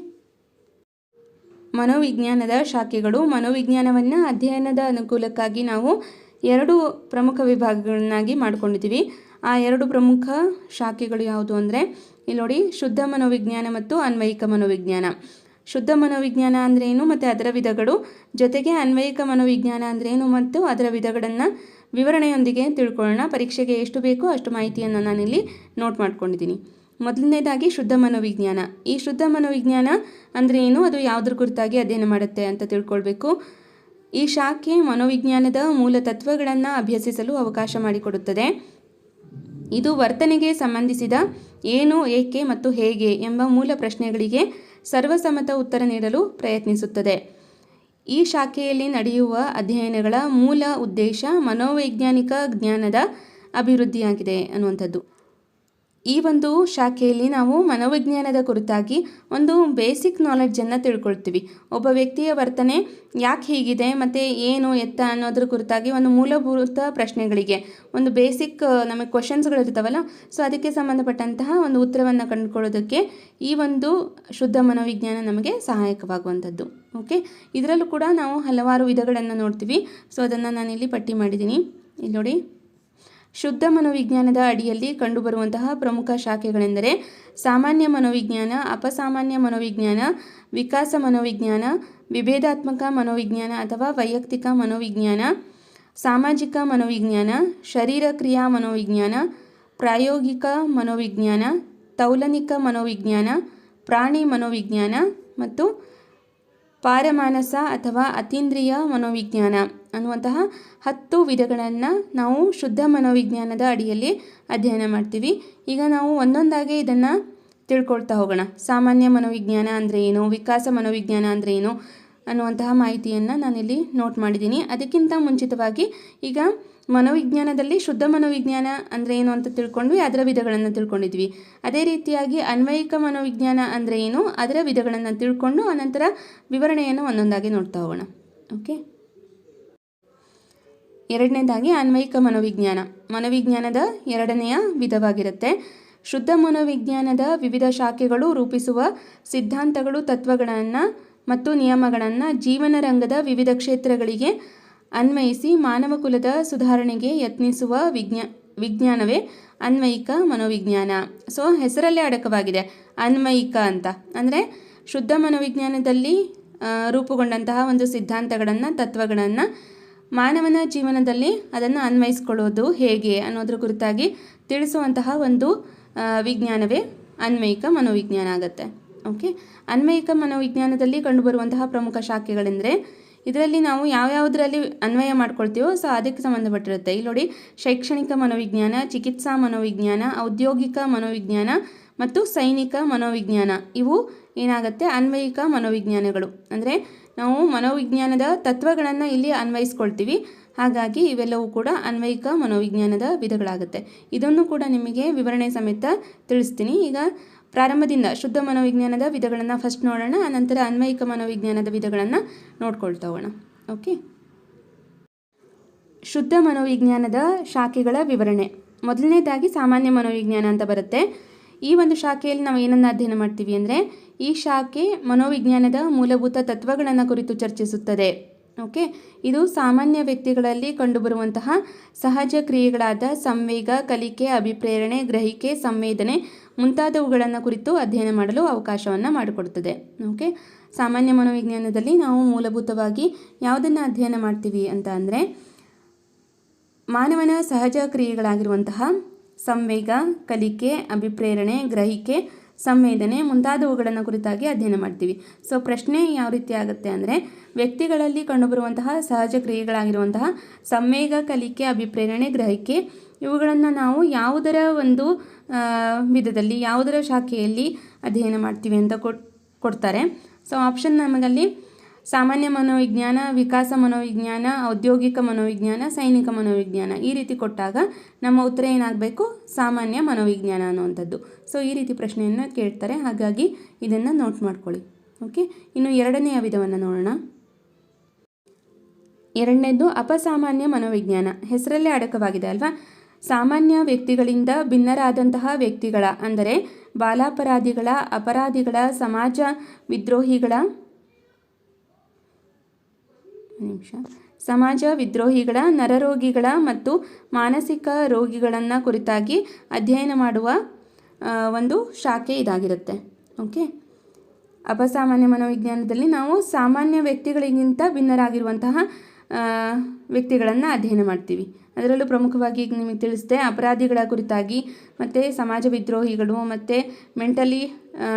ಮನೋವಿಜ್ಞಾನದ ಶಾಖೆಗಳು, ಮನೋವಿಜ್ಞಾನವನ್ನು ಅಧ್ಯಯನದ ಅನುಕೂಲಕ್ಕಾಗಿ ನಾವು ಎರಡು ಪ್ರಮುಖ ವಿಭಾಗಗಳನ್ನಾಗಿ ಮಾಡ್ಕೊಂಡಿದ್ದೀವಿ. ಆ ಎರಡು ಪ್ರಮುಖ ಶಾಖೆಗಳು ಯಾವುದು ಅಂದರೆ, ಇಲ್ಲಿ ನೋಡಿ, ಶುದ್ಧ ಮನೋವಿಜ್ಞಾನ ಮತ್ತು ಅನ್ವಯಿಕ ಮನೋವಿಜ್ಞಾನ. ಶುದ್ಧ ಮನೋವಿಜ್ಞಾನ ಅಂದರೆ ಏನು ಮತ್ತು ಅದರ ವಿಧಗಳು? ಜೊತೆಗೆ ಅನ್ವಯಿಕ ಮನೋವಿಜ್ಞಾನ ಅಂದರೆ ಏನು ಮತ್ತು ಅದರ ವಿಧಗಳನ್ನು ವಿವರಣೆಯೊಂದಿಗೆ ತಿಳ್ಕೊಳ್ಳೋಣ. ಪರೀಕ್ಷೆಗೆ ಎಷ್ಟು ಬೇಕೋ ಅಷ್ಟು ಮಾಹಿತಿಯನ್ನು ನಾನಿಲ್ಲಿ ನೋಟ್ ಮಾಡ್ಕೊಂಡಿದ್ದೀನಿ. ಮೊದಲನೇದಾಗಿ ಶುದ್ಧ ಮನೋವಿಜ್ಞಾನ. ಈ ಶುದ್ಧ ಮನೋವಿಜ್ಞಾನ ಅಂದರೆ ಏನು? ಅದು ಯಾವುದ್ರ ಕುರಿತಾಗಿ ಅಧ್ಯಯನ ಮಾಡುತ್ತೆ ಅಂತ ತಿಳ್ಕೊಳ್ಬೇಕು. ಈ ಶಾಖೆ ಮನೋವಿಜ್ಞಾನದ ಮೂಲ ತತ್ವಗಳನ್ನು ಅಭ್ಯಸಿಸಲು ಅವಕಾಶ ಮಾಡಿಕೊಡುತ್ತದೆ. ಇದು ವರ್ತನೆಗೆ ಸಂಬಂಧಿಸಿದ ಏನು, ಏಕೆ ಮತ್ತು ಹೇಗೆ ಎಂಬ ಮೂಲ ಪ್ರಶ್ನೆಗಳಿಗೆ ಸರ್ವಸಮ್ಮತ ಉತ್ತರ ನೀಡಲು ಪ್ರಯತ್ನಿಸುತ್ತದೆ. ಈ ಶಾಖೆಯಲ್ಲಿ ನಡೆಯುವ ಅಧ್ಯಯನಗಳ ಮೂಲ ಉದ್ದೇಶ ಮನೋವೈಜ್ಞಾನಿಕ ಜ್ಞಾನದ ಅಭಿವೃದ್ಧಿಯಾಗಿದೆ ಅನ್ನುವಂಥದ್ದು. ಈ ಒಂದು ಶಾಖೆಯಲ್ಲಿ ನಾವು ಮನೋವಿಜ್ಞಾನದ ಕುರಿತಾಗಿ ಒಂದು ಬೇಸಿಕ್ ನಾಲೆಡ್ಜನ್ನು ತಿಳ್ಕೊಳ್ತೀವಿ. ಒಬ್ಬ ವ್ಯಕ್ತಿಯ ವರ್ತನೆ ಯಾಕೆ ಹೀಗಿದೆ, ಮತ್ತು ಏನು ಎತ್ತ ಅನ್ನೋದ್ರ ಕುರಿತಾಗಿ ಒಂದು ಮೂಲಭೂತ ಪ್ರಶ್ನೆಗಳಿಗೆ, ಒಂದು ಬೇಸಿಕ್ ನಮಗೆ ಕ್ವಶನ್ಸ್ಗಳು ಇರ್ತಾವಲ್ಲ ಸೊ ಅದಕ್ಕೆ ಸಂಬಂಧಪಟ್ಟಂತಹ ಒಂದು ಉತ್ತರವನ್ನು ಕಂಡುಕೊಳ್ಳೋದಕ್ಕೆ ಈ ಒಂದು ಶುದ್ಧ ಮನೋವಿಜ್ಞಾನ ನಮಗೆ ಸಹಾಯಕವಾಗುವಂಥದ್ದು. ಓಕೆ ಇದರಲ್ಲೂ ಕೂಡ ನಾವು ಹಲವಾರು ವಿಧಗಳನ್ನು ನೋಡ್ತೀವಿ. ಸೊ ಅದನ್ನು ನಾನಿಲ್ಲಿ ಪಟ್ಟಿ ಮಾಡಿದ್ದೀನಿ. ಇಲ್ಲಿ ನೋಡಿ. ಶುದ್ಧ ಮನೋವಿಜ್ಞಾನದ ಅಡಿಯಲ್ಲಿ ಕಂಡುಬರುವಂತಹ ಪ್ರಮುಖ ಶಾಖೆಗಳೆಂದರೆ ಸಾಮಾನ್ಯ ಮನೋವಿಜ್ಞಾನ, ಅಪಸಾಮಾನ್ಯ ಮನೋವಿಜ್ಞಾನ, ವಿಕಾಸ ಮನೋವಿಜ್ಞಾನ, ವಿಭೇದಾತ್ಮಕ ಮನೋವಿಜ್ಞಾನ ಅಥವಾ ವೈಯಕ್ತಿಕ ಮನೋವಿಜ್ಞಾನ, ಸಾಮಾಜಿಕ ಮನೋವಿಜ್ಞಾನ ಶರೀರ ಕ್ರಿಯಾ ಮನೋವಿಜ್ಞಾನ, ಪ್ರಾಯೋಗಿಕ ಮನೋವಿಜ್ಞಾನ, ತೌಲನಿಕ ಮನೋವಿಜ್ಞಾನ, ಪ್ರಾಣಿ ಮನೋವಿಜ್ಞಾನ ಮತ್ತು ಪಾರಮಾನಸ ಅಥವಾ ಅತೀಂದ್ರಿಯ ಮನೋವಿಜ್ಞಾನ. ಅನ್ನುವಂತಹ ಹತ್ತು ವಿಧಗಳನ್ನು ನಾವು ಶುದ್ಧ ಮನೋವಿಜ್ಞಾನದ ಅಡಿಯಲ್ಲಿ ಅಧ್ಯಯನ ಮಾಡ್ತೀವಿ. ಈಗ ನಾವು ಒಂದೊಂದಾಗಿ ಇದನ್ನು ತಿಳ್ಕೊಳ್ತಾ ಹೋಗೋಣ. ಸಾಮಾನ್ಯ ಮನೋವಿಜ್ಞಾನ ಅಂದರೆ ಏನು? ವಿಕಾಸ ಮನೋವಿಜ್ಞಾನ ಅಂದರೆ ಏನು? ಅನ್ನುವಂತಹ ಮಾಹಿತಿಯನ್ನು ನಾನಿಲ್ಲಿ ನೋಟ್ ಮಾಡಿದ್ದೀನಿ. ಅದಕ್ಕಿಂತ ಮುಂಚಿತವಾಗಿ ಈಗ ಮನೋವಿಜ್ಞಾನದಲ್ಲಿ ಶುದ್ಧ ಮನೋವಿಜ್ಞಾನ ಅಂದರೆ ಏನು ಅಂತ ತಿಳ್ಕೊಂಡ್ವಿ, ಅದರ ವಿಧಗಳನ್ನು ತಿಳ್ಕೊಂಡಿದ್ವಿ. ಅದೇ ರೀತಿಯಾಗಿ ಅನ್ವಯಿಕ ಮನೋವಿಜ್ಞಾನ ಅಂದರೆ ಏನು? ಅದರ ವಿಧಗಳನ್ನು ತಿಳ್ಕೊಂಡು ಅನಂತರ ವಿವರಣೆಯನ್ನು ಒಂದೊಂದಾಗಿ ನೋಡ್ತಾ ಹೋಗೋಣ. ಓಕೆ ಎರಡನೇದಾಗಿ ಅನ್ವಯಿಕ ಮನೋವಿಜ್ಞಾನ. ಮನೋವಿಜ್ಞಾನದ ಎರಡನೆಯ ವಿಧವಾಗಿರುತ್ತೆ. ಶುದ್ಧ ಮನೋವಿಜ್ಞಾನದ ವಿವಿಧ ಶಾಖೆಗಳು ರೂಪಿಸುವ ಸಿದ್ಧಾಂತಗಳು, ತತ್ವಗಳನ್ನು ಮತ್ತು ನಿಯಮಗಳನ್ನು ಜೀವನ ರಂಗದ ವಿವಿಧ ಕ್ಷೇತ್ರಗಳಿಗೆ ಅನ್ವಯಿಸಿ ಮಾನವ ಕುಲದ ಸುಧಾರಣೆಗೆ ಯತ್ನಿಸುವ ವಿಜ್ಞಾ, ವಿಜ್ಞಾನವೇ ಅನ್ವಯಿಕ ಮನೋವಿಜ್ಞಾನ. ಸೊ, ಹೆಸರಲ್ಲೇ ಅಡಕವಾಗಿದೆ. ಅನ್ವಯಿಕ ಅಂತ. ಅಂದರೆ ಶುದ್ಧ ಮನೋವಿಜ್ಞಾನದಲ್ಲಿ ರೂಪುಗೊಂಡಂತಹ ಒಂದು ಸಿದ್ಧಾಂತಗಳನ್ನು, ತತ್ವಗಳನ್ನು ಮಾನವನ ಜೀವನದಲ್ಲಿ ಅದನ್ನು ಅನ್ವಯಿಸ್ಕೊಳ್ಳೋದು ಹೇಗೆ ಅನ್ನೋದ್ರ ಕುರಿತಾಗಿ ತಿಳಿಸುವಂತಹ ಒಂದು ವಿಜ್ಞಾನವೇ ಅನ್ವಯಿಕ ಮನೋವಿಜ್ಞಾನ ಆಗುತ್ತೆ. ಓಕೆ ಅನ್ವಯಿಕ ಮನೋವಿಜ್ಞಾನದಲ್ಲಿ ಕಂಡುಬರುವಂತಹ ಪ್ರಮುಖ ಶಾಖೆಗಳೆಂದರೆ, ಇದರಲ್ಲಿ ನಾವು ಯಾವ್ಯಾವುದರಲ್ಲಿ ಅನ್ವಯ ಮಾಡ್ಕೊಳ್ತೀವೋ, ಸೊ ಅದಕ್ಕೆ ಸಂಬಂಧಪಟ್ಟಿರುತ್ತೆ. ಇಲ್ಲಿ ನೋಡಿ, ಶೈಕ್ಷಣಿಕ ಮನೋವಿಜ್ಞಾನ, ಚಿಕಿತ್ಸಾ ಮನೋವಿಜ್ಞಾನ, ಔದ್ಯೋಗಿಕ ಮನೋವಿಜ್ಞಾನ ಮತ್ತು ಸೈನಿಕ ಮನೋವಿಜ್ಞಾನ. ಇವು ಏನಾಗುತ್ತೆ? ಅನ್ವಯಿಕ ಮನೋವಿಜ್ಞಾನಗಳು. ಅಂದರೆ ನಾವು ಮನೋವಿಜ್ಞಾನದ ತತ್ವಗಳನ್ನು ಇಲ್ಲಿ ಅನ್ವಯಿಸ್ಕೊಳ್ತೀವಿ. ಹಾಗಾಗಿ ಇವೆಲ್ಲವೂ ಕೂಡ ಅನ್ವಯಿಕ ಮನೋವಿಜ್ಞಾನದ ವಿಧಗಳಾಗುತ್ತೆ. ಇದನ್ನು ಕೂಡ ನಿಮಗೆ ವಿವರಣೆ ಸಮೇತ ತಿಳಿಸ್ತೀನಿ. ಈಗ ಪ್ರಾರಂಭದಿಂದ ಶುದ್ಧ ಮನೋವಿಜ್ಞಾನದ ವಿಧಗಳನ್ನು ಫಸ್ಟ್ ನೋಡೋಣ, ಆನಂತರ ಅನ್ವಯಿಕ ಮನೋವಿಜ್ಞಾನದ ವಿಧಗಳನ್ನು ನೋಡ್ಕೊಳ್ತಾ ಹೋಗೋಣ. ಓಕೆ ಶುದ್ಧ ಮನೋವಿಜ್ಞಾನದ ಶಾಖೆಗಳ ವಿವರಣೆ. ಮೊದಲನೇದಾಗಿ ಸಾಮಾನ್ಯ ಮನೋವಿಜ್ಞಾನ ಅಂತ ಬರುತ್ತೆ. ಈ ಒಂದು ಶಾಖೆಯಲ್ಲಿ ನಾವು ಏನನ್ನು ಅಧ್ಯಯನ ಮಾಡ್ತೀವಿ ಅಂದರೆ, ಈ ಶಾಖೆ ಮನೋವಿಜ್ಞಾನದ ಮೂಲಭೂತ ತತ್ವಗಳನ್ನು ಕುರಿತು ಚರ್ಚಿಸುತ್ತದೆ. ಓಕೆ? ಇದು ಸಾಮಾನ್ಯ ವ್ಯಕ್ತಿಗಳಲ್ಲಿ ಕಂಡುಬರುವಂತಹ ಸಹಜ ಕ್ರಿಯೆಗಳಾದ ಸಂವೇಗ, ಕಲಿಕೆ, ಅಭಿಪ್ರೇರಣೆ, ಗ್ರಹಿಕೆ, ಸಂವೇದನೆ ಮುಂತಾದವುಗಳನ್ನು ಕುರಿತು ಅಧ್ಯಯನ ಮಾಡಲು ಅವಕಾಶವನ್ನು ಮಾಡಿಕೊಡುತ್ತದೆ. ಓಕೆ? ಸಾಮಾನ್ಯ ಮನೋವಿಜ್ಞಾನದಲ್ಲಿ ನಾವು ಮೂಲಭೂತವಾಗಿ ಯಾವುದನ್ನು ಅಧ್ಯಯನ ಮಾಡ್ತೀವಿ ಅಂತ ಅಂದರೆ, ಮಾನವನ ಸಹಜ ಕ್ರಿಯೆಗಳಾಗಿರುವಂತಹ ಸಂವೇಗ, ಕಲಿಕೆ, ಅಭಿಪ್ರೇರಣೆ, ಗ್ರಹಿಕೆ, ಸಂವೇದನೆ ಮುಂತಾದವುಗಳನ್ನು ಕುರಿತಾಗಿ ಅಧ್ಯಯನ ಮಾಡ್ತೀವಿ. ಸೊ ಪ್ರಶ್ನೆ ಯಾವ ರೀತಿ ಆಗುತ್ತೆ ಅಂದರೆ, ವ್ಯಕ್ತಿಗಳಲ್ಲಿ ಕಂಡುಬರುವಂತಹ ಸಹಜ ಕ್ರಿಯೆಗಳಾಗಿರುವಂತಹ ಸಂವೇಗ, ಕಲಿಕೆ, ಅಭಿಪ್ರೇರಣೆ, ಗ್ರಹಿಕೆ, ಇವುಗಳನ್ನು ನಾವು ಯಾವುದರ ಒಂದು ವಿಧದಲ್ಲಿ, ಯಾವುದರ ಶಾಖೆಯಲ್ಲಿ ಅಧ್ಯಯನ ಮಾಡ್ತೀವಿ ಅಂತ ಕೊಡ್ತಾರೆ. ಸೊ ಆಪ್ಷನ್ ನಮಗಲ್ಲಿ ಸಾಮಾನ್ಯ ಮನೋವಿಜ್ಞಾನ, ವಿಕಾಸ ಮನೋವಿಜ್ಞಾನ, ಔದ್ಯೋಗಿಕ ಮನೋವಿಜ್ಞಾನ, ಸೈನಿಕ ಮನೋವಿಜ್ಞಾನ ಈ ರೀತಿ ಕೊಟ್ಟಾಗ ನಮ್ಮ ಉತ್ತರ ಏನಾಗಬೇಕು? ಸಾಮಾನ್ಯ ಮನೋವಿಜ್ಞಾನ ಅನ್ನುವಂಥದ್ದು. ಸೊ ಈ ರೀತಿ ಪ್ರಶ್ನೆಯನ್ನು ಕೇಳ್ತಾರೆ. ಹಾಗಾಗಿ ಇದನ್ನು ನೋಟ್ ಮಾಡ್ಕೊಳ್ಳಿ. ಓಕೆ ಇನ್ನು ಎರಡನೆಯ ವಿಧವನ್ನು ನೋಡೋಣ. ಎರಡನೇದು, ಅಪಸಾಮಾನ್ಯ ಮನೋವಿಜ್ಞಾನ. ಹೆಸರಲ್ಲೇ ಅಡಕವಾಗಿದೆ ಅಲ್ವಾ? ಸಾಮಾನ್ಯ ವ್ಯಕ್ತಿಗಳಿಂದ ಭಿನ್ನರಾದಂತಹ ವ್ಯಕ್ತಿಗಳ, ಅಂದರೆ ಬಾಲಾಪರಾಧಿಗಳ, ಅಪರಾಧಿಗಳ, ಸಮಾಜ ವಿದ್ರೋಹಿಗಳ ನಿಮಿಷ. ಸಮಾಜ ವಿದ್ರೋಹಿಗಳ, ನರರೋಗಿಗಳ ಮತ್ತು ಮಾನಸಿಕ ರೋಗಿಗಳನ್ನು ಕುರಿತಾಗಿ ಅಧ್ಯಯನ ಮಾಡುವ ಒಂದು ಶಾಖೆ ಇದಾಗಿರುತ್ತೆ. ಓಕೆ? ಅಪಸಾಮಾನ್ಯ ಮನೋವಿಜ್ಞಾನದಲ್ಲಿ ನಾವು ಸಾಮಾನ್ಯ ವ್ಯಕ್ತಿಗಳಿಗಿಂತ ಭಿನ್ನರಾಗಿರುವಂತಹ ವ್ಯಕ್ತಿಗಳನ್ನು ಅಧ್ಯಯನ ಮಾಡ್ತೀವಿ. ಅದರಲ್ಲೂ ಪ್ರಮುಖವಾಗಿ ಈಗ ನಿಮಗೆ ತಿಳಿಸಿದೆ ಅಪರಾಧಿಗಳ ಕುರಿತಾಗಿ, ಮತ್ತು ಸಮಾಜ ವಿದ್ರೋಹಿಗಳು, ಮತ್ತು ಮೆಂಟಲಿ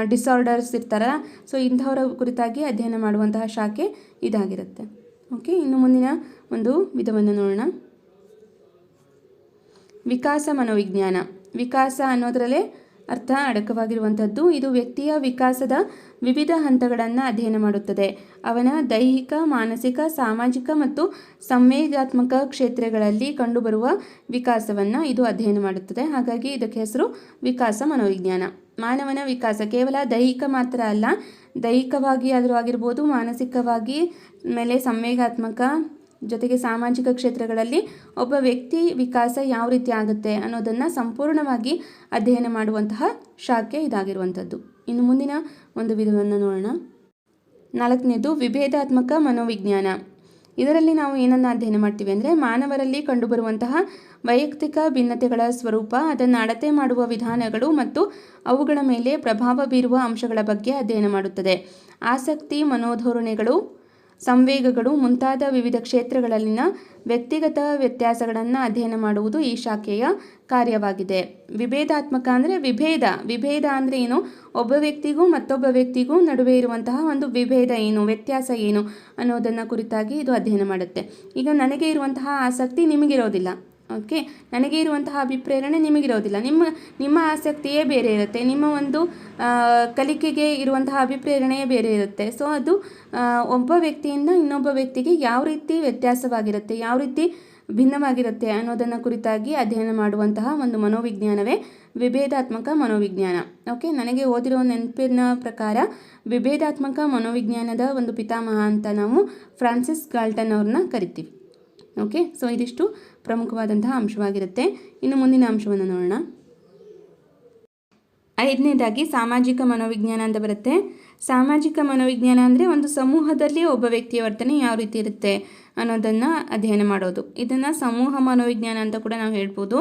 ಡಿಸಾರ್ಡರ್ಸ್ ಇರ್ತಾರ ಸೊ ಇಂಥವರ ಕುರಿತಾಗಿ ಅಧ್ಯಯನ ಮಾಡುವಂತಹ ಶಾಖೆ ಇದಾಗಿರುತ್ತೆ. ಓಕೆ ಇನ್ನು ಮುಂದಿನ ಒಂದು ವಿಧವನ್ನು ನೋಡೋಣ. ವಿಕಾಸ ಮನೋವಿಜ್ಞಾನ. ವಿಕಾಸ ಅನ್ನೋದರಲ್ಲೇ ಅರ್ಥ ಅಡಕವಾಗಿರುವಂಥದ್ದು. ಇದು ವ್ಯಕ್ತಿಯ ವಿಕಾಸದ ವಿವಿಧ ಹಂತಗಳನ್ನು ಅಧ್ಯಯನ ಮಾಡುತ್ತದೆ. ಅವನ ದೈಹಿಕ, ಮಾನಸಿಕ, ಸಾಮಾಜಿಕ ಮತ್ತು ಸಂವೇಗಾತ್ಮಕ ಕ್ಷೇತ್ರಗಳಲ್ಲಿ ಕಂಡುಬರುವ ವಿಕಾಸವನ್ನು ಇದು ಅಧ್ಯಯನ ಮಾಡುತ್ತದೆ. ಹಾಗಾಗಿ ಇದಕ್ಕೆ ಹೆಸರು ವಿಕಾಸ ಮನೋವಿಜ್ಞಾನ. ಮಾನವನ ವಿಕಾಸ. ಕೇವಲ ದೈಹಿಕ ಮಾತ್ರ ಅಲ್ಲ, ದೈಹಿಕವಾಗಿ ಆದರೂ ಆಗಿರ್ಬೋದು, ಮಾನಸಿಕವಾಗಿ ಮೇಲೆ ಸಂವೇಗಾತ್ಮಕ ಜೊತೆಗೆ ಸಾಮಾಜಿಕ ಕ್ಷೇತ್ರಗಳಲ್ಲಿ ಒಬ್ಬ ವ್ಯಕ್ತಿ ವಿಕಾಸ ಯಾವ ರೀತಿ ಆಗುತ್ತೆ ಅನ್ನೋದನ್ನು ಸಂಪೂರ್ಣವಾಗಿ ಅಧ್ಯಯನ ಮಾಡುವಂತಹ ಶಾಖೆ ಇದಾಗಿರುವಂಥದ್ದು. ಇನ್ನು ಮುಂದಿನ ಒಂದು ವಿಧವನ್ನು ನೋಡೋಣ. ನಾಲ್ಕನೇದು, ವಿಭೇದಾತ್ಮಕ ಮನೋವಿಜ್ಞಾನ. ಇದರಲ್ಲಿ ನಾವು ಏನನ್ನು ಅಧ್ಯಯನ ಮಾಡ್ತೀವಿ ಅಂದರೆ ಮಾನವರಲ್ಲಿ ಕಂಡುಬರುವಂತಹ ವೈಯಕ್ತಿಕ ಭಿನ್ನತೆಗಳ ಸ್ವರೂಪ, ಅದನ್ನು ಅಳತೆ ಮಾಡುವ ವಿಧಾನಗಳು ಮತ್ತು ಅವುಗಳ ಮೇಲೆ ಪ್ರಭಾವ ಬೀರುವ ಅಂಶಗಳ ಬಗ್ಗೆ ಅಧ್ಯಯನ ಮಾಡುತ್ತದೆ. ಆಸಕ್ತಿ, ಮನೋಧೋರಣೆಗಳು ಸಂವೇಗಗಳು ಮುಂತಾದ ವಿವಿಧ ಕ್ಷೇತ್ರಗಳಲ್ಲಿನ ವ್ಯಕ್ತಿಗತ ವ್ಯತ್ಯಾಸಗಳನ್ನು ಅಧ್ಯಯನ ಮಾಡುವುದು ಈ ಶಾಖೆಯ ಕಾರ್ಯವಾಗಿದೆ. ವಿಭೇದಾತ್ಮಕ ಅಂದರೆ ವಿಭೇದ. ವಿಭೇದ ಅಂದರೆ ಏನು? ಒಬ್ಬ ವ್ಯಕ್ತಿಗೂ ಮತ್ತೊಬ್ಬ ವ್ಯಕ್ತಿಗೂ ನಡುವೆ ಇರುವಂತಹ ಒಂದು ವಿಭೇದ ಏನು? ವ್ಯತ್ಯಾಸ ಏನು ಅನ್ನೋದನ್ನು ಕುರಿತಾಗಿ ಇದು ಅಧ್ಯಯನ ಮಾಡುತ್ತೆ. ಈಗ ನನಗೆ ಇರುವಂತಹ ಆಸಕ್ತಿ ನಿಮಗಿರೋದಿಲ್ಲ. ಓಕೆ ನನಗೆ ಇರುವಂತಹ ಅಭಿಪ್ರೇರಣೆ ನಿಮಗಿರೋದಿಲ್ಲ. ನಿಮ್ಮ ನಿಮ್ಮ ಆಸಕ್ತಿಯೇ ಬೇರೆ ಇರುತ್ತೆ. ನಿಮ್ಮ ಒಂದು ಕಲಿಕೆಗೆ ಇರುವಂತಹ ಅಭಿಪ್ರೇರಣೆಯೇ ಬೇರೆ ಇರುತ್ತೆ. ಸೊ ಅದು ಒಬ್ಬ ವ್ಯಕ್ತಿಯಿಂದ ಇನ್ನೊಬ್ಬ ವ್ಯಕ್ತಿಗೆ ಯಾವ ರೀತಿ ವ್ಯತ್ಯಾಸವಾಗಿರುತ್ತೆ, ಯಾವ ರೀತಿ ಭಿನ್ನವಾಗಿರುತ್ತೆ ಅನ್ನೋದನ್ನು ಕುರಿತಾಗಿ ಅಧ್ಯಯನ ಮಾಡುವಂತಹ ಒಂದು ಮನೋವಿಜ್ಞಾನವೇ ವಿಭೇದಾತ್ಮಕ ಮನೋವಿಜ್ಞಾನ. ಓಕೆ ನನಗೆ ಓದಿರೋ ನೆನಪಿನ ಪ್ರಕಾರ ವಿಭೇದಾತ್ಮಕ ಮನೋವಿಜ್ಞಾನದ ಒಂದು ಪಿತಾಮಹ ಅಂತ ನಾವು ಫ್ರಾನ್ಸಿಸ್ ಗಾಲ್ಟನ್ ಅವ್ರನ್ನ ಕರಿತೀವಿ. ಓಕೆ ಸೊ ಇದಿಷ್ಟು ಪ್ರಮುಖವಾದಂತಹ ಅಂಶವಾಗಿರುತ್ತೆ. ಇನ್ನು ಮುಂದಿನ ಅಂಶವನ್ನು ನೋಡೋಣ. ಐದನೇದಾಗಿ ಸಾಮಾಜಿಕ ಮನೋವಿಜ್ಞಾನ ಅಂತ ಬರುತ್ತೆ. ಸಾಮಾಜಿಕ ಮನೋವಿಜ್ಞಾನ ಅಂದರೆ ಒಂದು ಸಮೂಹದಲ್ಲಿ ಒಬ್ಬ ವ್ಯಕ್ತಿಯ ವರ್ತನೆ ಯಾವ ರೀತಿ ಇರುತ್ತೆ ಅನ್ನೋದನ್ನು ಅಧ್ಯಯನ ಮಾಡೋದು. ಇದನ್ನು ಸಮೂಹ ಮನೋವಿಜ್ಞಾನ ಅಂತ ಕೂಡ ನಾವು ಹೇಳ್ಬೋದು.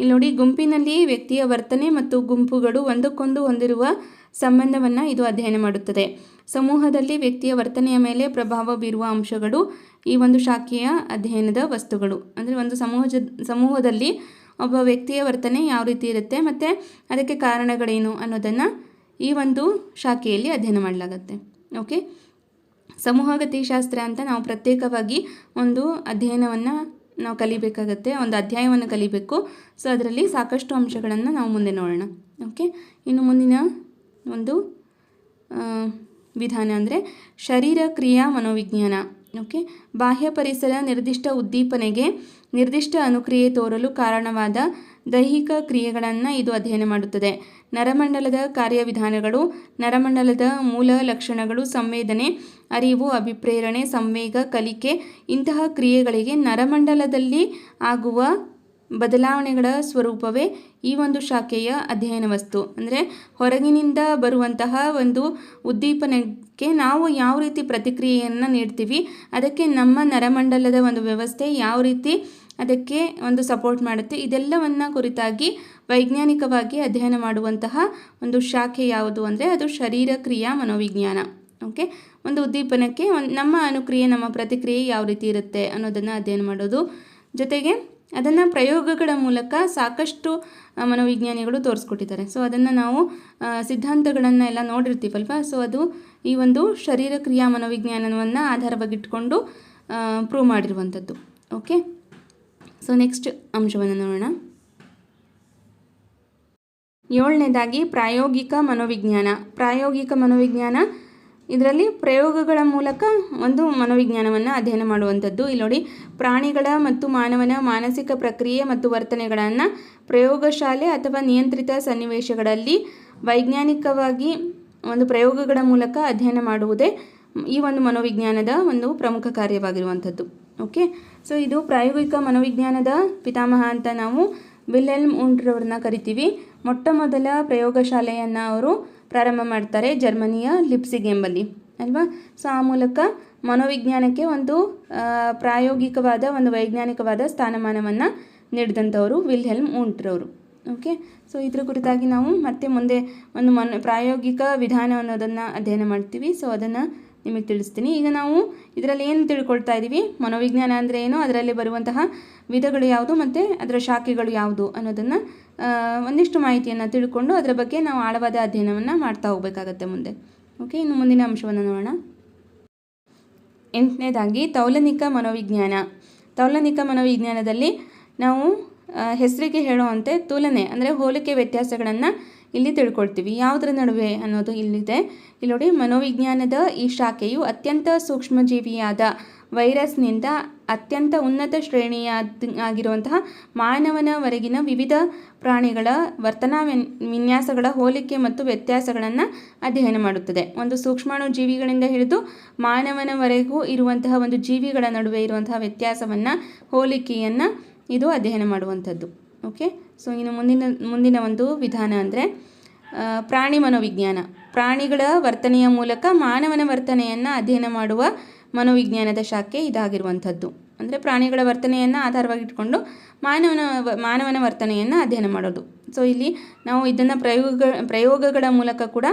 ಇಲ್ಲಿ ನೋಡಿ, ಗುಂಪಿನಲ್ಲಿ ವ್ಯಕ್ತಿಯ ವರ್ತನೆ ಮತ್ತು ಗುಂಪುಗಳು ಒಂದಕ್ಕೊಂದು ಹೊಂದಿರುವ ಸಂಬಂಧವನ್ನು ಇದು ಅಧ್ಯಯನ ಮಾಡುತ್ತದೆ. ಸಮೂಹದಲ್ಲಿ ವ್ಯಕ್ತಿಯ ವರ್ತನೆಯ ಮೇಲೆ ಪ್ರಭಾವ ಬೀರುವ ಅಂಶಗಳು ಈ ಒಂದು ಶಾಖೆಯ ಅಧ್ಯಯನದ ವಸ್ತುಗಳು. ಅಂದರೆ ಒಂದು ಸಮೂಹ ಸಮೂಹದಲ್ಲಿ ಒಬ್ಬ ವ್ಯಕ್ತಿಯ ವರ್ತನೆ ಯಾವ ರೀತಿ ಇರುತ್ತೆ, ಮತ್ತು ಅದಕ್ಕೆ ಕಾರಣಗಳೇನು ಅನ್ನೋದನ್ನು ಈ ಒಂದು ಶಾಖೆಯಲ್ಲಿ ಅಧ್ಯಯನ ಮಾಡಲಾಗುತ್ತೆ. ಓಕೆ ಸಮೂಹಗತಿಶಾಸ್ತ್ರ ಅಂತ ನಾವು ಪ್ರತ್ಯೇಕವಾಗಿ ಒಂದು ಅಧ್ಯಯನವನ್ನು ನಾವು ಕಲಿಬೇಕಾಗತ್ತೆ, ಒಂದು ಅಧ್ಯಾಯವನ್ನು ಕಲಿಬೇಕು. ಸೊ ಅದರಲ್ಲಿ ಸಾಕಷ್ಟು ಅಂಶಗಳನ್ನು ನಾವು ಮುಂದೆ ನೋಡೋಣ. ಓಕೆ ಇನ್ನು ಮುಂದಿನ ಒಂದು ವಿಧಾನ ಅಂದರೆ ಶರೀರ ಕ್ರಿಯಾ ಮನೋವಿಜ್ಞಾನ. ಓಕೆ ಬಾಹ್ಯ ಪರಿಸರ ನಿರ್ದಿಷ್ಟ ಉದ್ದೀಪನೆಗೆ ನಿರ್ದಿಷ್ಟ ಅನುಕ್ರಿಯೆ ತೋರಲು ಕಾರಣವಾದ ದೈಹಿಕ ಕ್ರಿಯೆಗಳನ್ನು ಇದು ಅಧ್ಯಯನ ಮಾಡುತ್ತದೆ. ನರಮಂಡಲದ ಕಾರ್ಯವಿಧಾನಗಳು, ನರಮಂಡಲದ ಮೂಲ ಲಕ್ಷಣಗಳು, ಸಂವೇದನೆ, ಅರಿವು, ಅಭಿಪ್ರೇರಣೆ, ಸಂವೇಗ, ಕಲಿಕೆ ಇಂತಹ ಕ್ರಿಯೆಗಳಿಗೆ ನರಮಂಡಲದಲ್ಲಿ ಆಗುವ ಬದಲಾವಣೆಗಳ ಸ್ವರೂಪವೇ ಈ ಒಂದು ಶಾಖೆಯ ಅಧ್ಯಯನ ವಸ್ತು. ಅಂದರೆ ಹೊರಗಿನಿಂದ ಬರುವಂತಹ ಒಂದು ಉದ್ದೀಪನಕ್ಕೆ ನಾವು ಯಾವ ರೀತಿ ಪ್ರತಿಕ್ರಿಯೆಯನ್ನು ನೀಡ್ತೀವಿ, ಅದಕ್ಕೆ ನಮ್ಮ ನರಮಂಡಲದ ಒಂದು ವ್ಯವಸ್ಥೆ ಯಾವ ರೀತಿ ಅದಕ್ಕೆ ಒಂದು ಸಪೋರ್ಟ್ ಮಾಡುತ್ತೆ, ಇದೆಲ್ಲವನ್ನು ಕುರಿತಾಗಿ ವೈಜ್ಞಾನಿಕವಾಗಿ ಅಧ್ಯಯನ ಮಾಡುವಂತಹ ಒಂದು ಶಾಖೆ ಯಾವುದು ಅಂದರೆ ಅದು ಶರೀರ ಕ್ರಿಯಾ ಮನೋವಿಜ್ಞಾನ. ಓಕೆ ಒಂದು ಉದ್ದೀಪನಕ್ಕೆ ಒಂದು ನಮ್ಮ ಅನುಕ್ರಿಯೆ, ನಮ್ಮ ಪ್ರತಿಕ್ರಿಯೆ ಯಾವ ರೀತಿ ಇರುತ್ತೆ ಅನ್ನೋದನ್ನು ಅಧ್ಯಯನ ಮಾಡೋದು. ಜೊತೆಗೆ ಅದನ್ನು ಪ್ರಯೋಗಗಳ ಮೂಲಕ ಸಾಕಷ್ಟು ಮನೋವಿಜ್ಞಾನಿಗಳು ತೋರಿಸ್ಕೊಟ್ಟಿದ್ದಾರೆ. ಸೊ ಅದನ್ನು ನಾವು ಸಿದ್ಧಾಂತಗಳನ್ನು ಎಲ್ಲ ನೋಡಿರ್ತೀವಲ್ವ? ಸೊ ಅದು ಈ ಒಂದು ಶರೀರ ಕ್ರಿಯಾ ಮನೋವಿಜ್ಞಾನವನ್ನು ಆಧಾರವಾಗಿಟ್ಕೊಂಡು ಪ್ರೂವ್ ಮಾಡಿರುವಂಥದ್ದು. ಓಕೆ ಸೊ ನೆಕ್ಸ್ಟ್ ಅಂಶವನ್ನು ನೋಡೋಣ. ಏಳನೇದಾಗಿ ಪ್ರಾಯೋಗಿಕ ಮನೋವಿಜ್ಞಾನ. ಪ್ರಾಯೋಗಿಕ ಮನೋವಿಜ್ಞಾನ ಇದರಲ್ಲಿ ಪ್ರಯೋಗಗಳ ಮೂಲಕ ಒಂದು ಮನೋವಿಜ್ಞಾನವನ್ನು ಅಧ್ಯಯನ ಮಾಡುವಂಥದ್ದು. ಇಲ್ಲಿ ನೋಡಿ, ಪ್ರಾಣಿಗಳ ಮತ್ತು ಮಾನವನ ಮಾನಸಿಕ ಪ್ರಕ್ರಿಯೆ ಮತ್ತು ವರ್ತನೆಗಳನ್ನು ಪ್ರಯೋಗಶಾಲೆ ಅಥವಾ ನಿಯಂತ್ರಿತ ಸನ್ನಿವೇಶಗಳಲ್ಲಿ ವೈಜ್ಞಾನಿಕವಾಗಿ ಒಂದು ಪ್ರಯೋಗಗಳ ಮೂಲಕ ಅಧ್ಯಯನ ಮಾಡುವುದೇ ಈ ಒಂದು ಮನೋವಿಜ್ಞಾನದ ಒಂದು ಪ್ರಮುಖ ಕಾರ್ಯವಾಗಿರುವಂಥದ್ದು. ಓಕೆ? ಸೊ, ಇದು ಪ್ರಾಯೋಗಿಕ ಮನೋವಿಜ್ಞಾನದ ಪಿತಾಮಹ ಅಂತ ನಾವು ವಿಲ್ಹೆಲ್ಮ್ ಉಂಟ್ರವ್ರನ್ನ ಕರಿತೀವಿ. ಮೊಟ್ಟ ಮೊದಲ ಪ್ರಯೋಗಶಾಲೆಯನ್ನು ಅವರು ಪ್ರಾರಂಭ ಮಾಡ್ತಾರೆ ಜರ್ಮನಿಯ ಲಿಪ್ಸಿಗ್ ಎಂಬಲ್ಲಿ ಅಲ್ವಾ? ಸೊ, ಆ ಮೂಲಕ ಮನೋವಿಜ್ಞಾನಕ್ಕೆ ಒಂದು ಪ್ರಾಯೋಗಿಕವಾದ, ಒಂದು ವೈಜ್ಞಾನಿಕವಾದ ಸ್ಥಾನಮಾನವನ್ನು ನೀಡಿದಂಥವರು ವಿಲ್ ಹೆಲ್ಮ್ ಉಂಟ್ರವರು. ಓಕೆ? ಸೊ, ಇದ್ರ ಕುರಿತಾಗಿ ನಾವು ಮತ್ತೆ ಮುಂದೆ ಒಂದು ಮನ ಪ್ರಾಯೋಗಿಕ ವಿಧಾನ ಅನ್ನೋದನ್ನು ಅಧ್ಯಯನ ಮಾಡ್ತೀವಿ. ಸೊ, ಅದನ್ನು ನಿಮಗೆ ತಿಳಿಸ್ತೀನಿ. ಈಗ ನಾವು ಇದರಲ್ಲಿ ಏನು ತಿಳ್ಕೊಳ್ತಾ ಇದ್ದೀವಿ ಮನೋವಿಜ್ಞಾನ ಅಂದರೆ ಏನು? ಅದರಲ್ಲಿ ಬರುವಂತಹ ವಿಧಗಳು ಯಾವುದು ಮತ್ತು ಅದರ ಶಾಖೆಗಳು ಯಾವುದು ಅನ್ನೋದನ್ನು ಒಂದಿಷ್ಟು ಮಾಹಿತಿಯನ್ನು ತಿಳ್ಕೊಂಡು ಅದರ ಬಗ್ಗೆ ನಾವು ಆಳವಾದ ಅಧ್ಯಯನವನ್ನು ಮಾಡ್ತಾ ಹೋಗಬೇಕಾಗತ್ತೆ ಮುಂದೆ. ಓಕೆ ಇನ್ನು ಮುಂದಿನ ಅಂಶವನ್ನು ನೋಡೋಣ. ಎಂಟನೇದಾಗಿ, ತೌಲನಿಕ ಮನೋವಿಜ್ಞಾನ. ತೌಲನಿಕ ಮನೋವಿಜ್ಞಾನದಲ್ಲಿ ನಾವು ಹೆಸರಿಗೆ ಹೇಳುವಂತೆ ತುಲನೆ ಅಂದರೆ ಹೋಲಿಕೆ ವ್ಯತ್ಯಾಸಗಳನ್ನು ಇಲ್ಲಿ ತಿಳ್ಕೊಳ್ತೀವಿ. ಯಾವುದರ ನಡುವೆ ಅನ್ನೋದು ಇಲ್ಲಿದೆ. ಇಲ್ಲಿ ನೋಡಿ, ಮನೋವಿಜ್ಞಾನದ ಈ ಶಾಖೆಯು ಅತ್ಯಂತ ಸೂಕ್ಷ್ಮಜೀವಿಯಾದ ವೈರಸ್ನಿಂದ ಅತ್ಯಂತ ಉನ್ನತ ಶ್ರೇಣಿಯ ಆಗಿರುವಂತಹ ಮಾನವನವರೆಗಿನ ವಿವಿಧ ಪ್ರಾಣಿಗಳ ವರ್ತನಾ ವಿನ್- ವಿನ್ಯಾಸಗಳ ಹೋಲಿಕೆ ಮತ್ತು ವ್ಯತ್ಯಾಸಗಳನ್ನು ಅಧ್ಯಯನ ಮಾಡುತ್ತದೆ. ಒಂದು ಸೂಕ್ಷ್ಮಾಣು ಜೀವಿಗಳಿಂದ ಹಿಡಿದು ಮಾನವನವರೆಗೂ ಇರುವಂತಹ ಒಂದು ಜೀವಿಗಳ ನಡುವೆ ಇರುವಂತಹ ವ್ಯತ್ಯಾಸವನ್ನು, ಹೋಲಿಕೆಯನ್ನು ಇದು ಅಧ್ಯಯನ ಮಾಡುವಂಥದ್ದು. ಓಕೆ ಸೊ ಇನ್ನು ಮುಂದಿನ ಮುಂದಿನ ಒಂದು ವಿಧಾನ ಅಂದರೆ ಪ್ರಾಣಿ ಮನೋವಿಜ್ಞಾನ. ಪ್ರಾಣಿಗಳ ವರ್ತನೆಯ ಮೂಲಕ ಮಾನವನ ವರ್ತನೆಯನ್ನು ಅಧ್ಯಯನ ಮಾಡುವ ಮನೋವಿಜ್ಞಾನದ ಶಾಖೆ ಇದಾಗಿರುವಂಥದ್ದು. ಅಂದರೆ ಪ್ರಾಣಿಗಳ ವರ್ತನೆಯನ್ನು ಆಧಾರವಾಗಿಟ್ಕೊಂಡು ಮಾನವನ ಮಾನವನ ವರ್ತನೆಯನ್ನು ಅಧ್ಯಯನ ಮಾಡೋದು. ಸೊ ಇಲ್ಲಿ ನಾವು ಇದನ್ನು ಪ್ರಯೋಗ, ಪ್ರಯೋಗಗಳ ಮೂಲಕ ಕೂಡ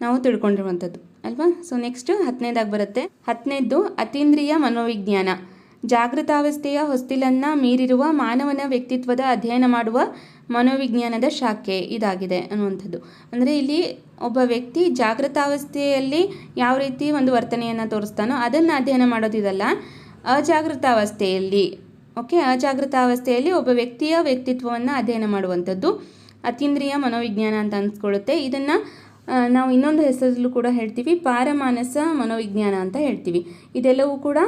ನಾವು ತಿಳ್ಕೊಂಡಿರುವಂಥದ್ದು. ಅಲ್ವಾ? ಸೊ ನೆಕ್ಸ್ಟ್ ಹತ್ತನೇದಾಗಿ ಬರುತ್ತೆ. ಹತ್ತನೇದ್ದು ಅತೀಂದ್ರಿಯ ಮನೋವಿಜ್ಞಾನ. ಜಾಗೃತಾವಸ್ಥೆಯ ಹೊಸ್ತಿಲನ್ನು ಮೀರಿರುವ ಮಾನವನ ವ್ಯಕ್ತಿತ್ವದ ಅಧ್ಯಯನ ಮಾಡುವ ಮನೋವಿಜ್ಞಾನದ ಶಾಖೆ ಇದಾಗಿದೆ ಅನ್ನುವಂಥದ್ದು. ಅಂದರೆ ಇಲ್ಲಿ ಒಬ್ಬ ವ್ಯಕ್ತಿ ಜಾಗೃತಾವಸ್ಥೆಯಲ್ಲಿ ಯಾವ ರೀತಿ ಒಂದು ವರ್ತನೆಯನ್ನು ತೋರಿಸ್ತಾನೋ ಅದನ್ನು ಅಧ್ಯಯನ ಮಾಡೋದಿದಲ್ಲ ಅಜಾಗೃತಾವಸ್ಥೆಯಲ್ಲಿ ಓಕೆ ಅಜಾಗೃತಾವಸ್ಥೆಯಲ್ಲಿ ಒಬ್ಬ ವ್ಯಕ್ತಿಯ ವ್ಯಕ್ತಿತ್ವವನ್ನು ಅಧ್ಯಯನ ಮಾಡುವಂಥದ್ದು ಅತೀಂದ್ರಿಯ ಮನೋವಿಜ್ಞಾನ ಅಂತ ಅನ್ಸ್ಕೊಳ್ಳುತ್ತೆ. ಇದನ್ನು ನಾವು ಇನ್ನೊಂದು ಹೆಸರಲ್ಲೂ ಕೂಡ ಹೇಳ್ತೀವಿ, ಪಾರಮಾನಸ ಮನೋವಿಜ್ಞಾನ ಅಂತ ಹೇಳ್ತೀವಿ. ಇದೆಲ್ಲವೂ ಕೂಡ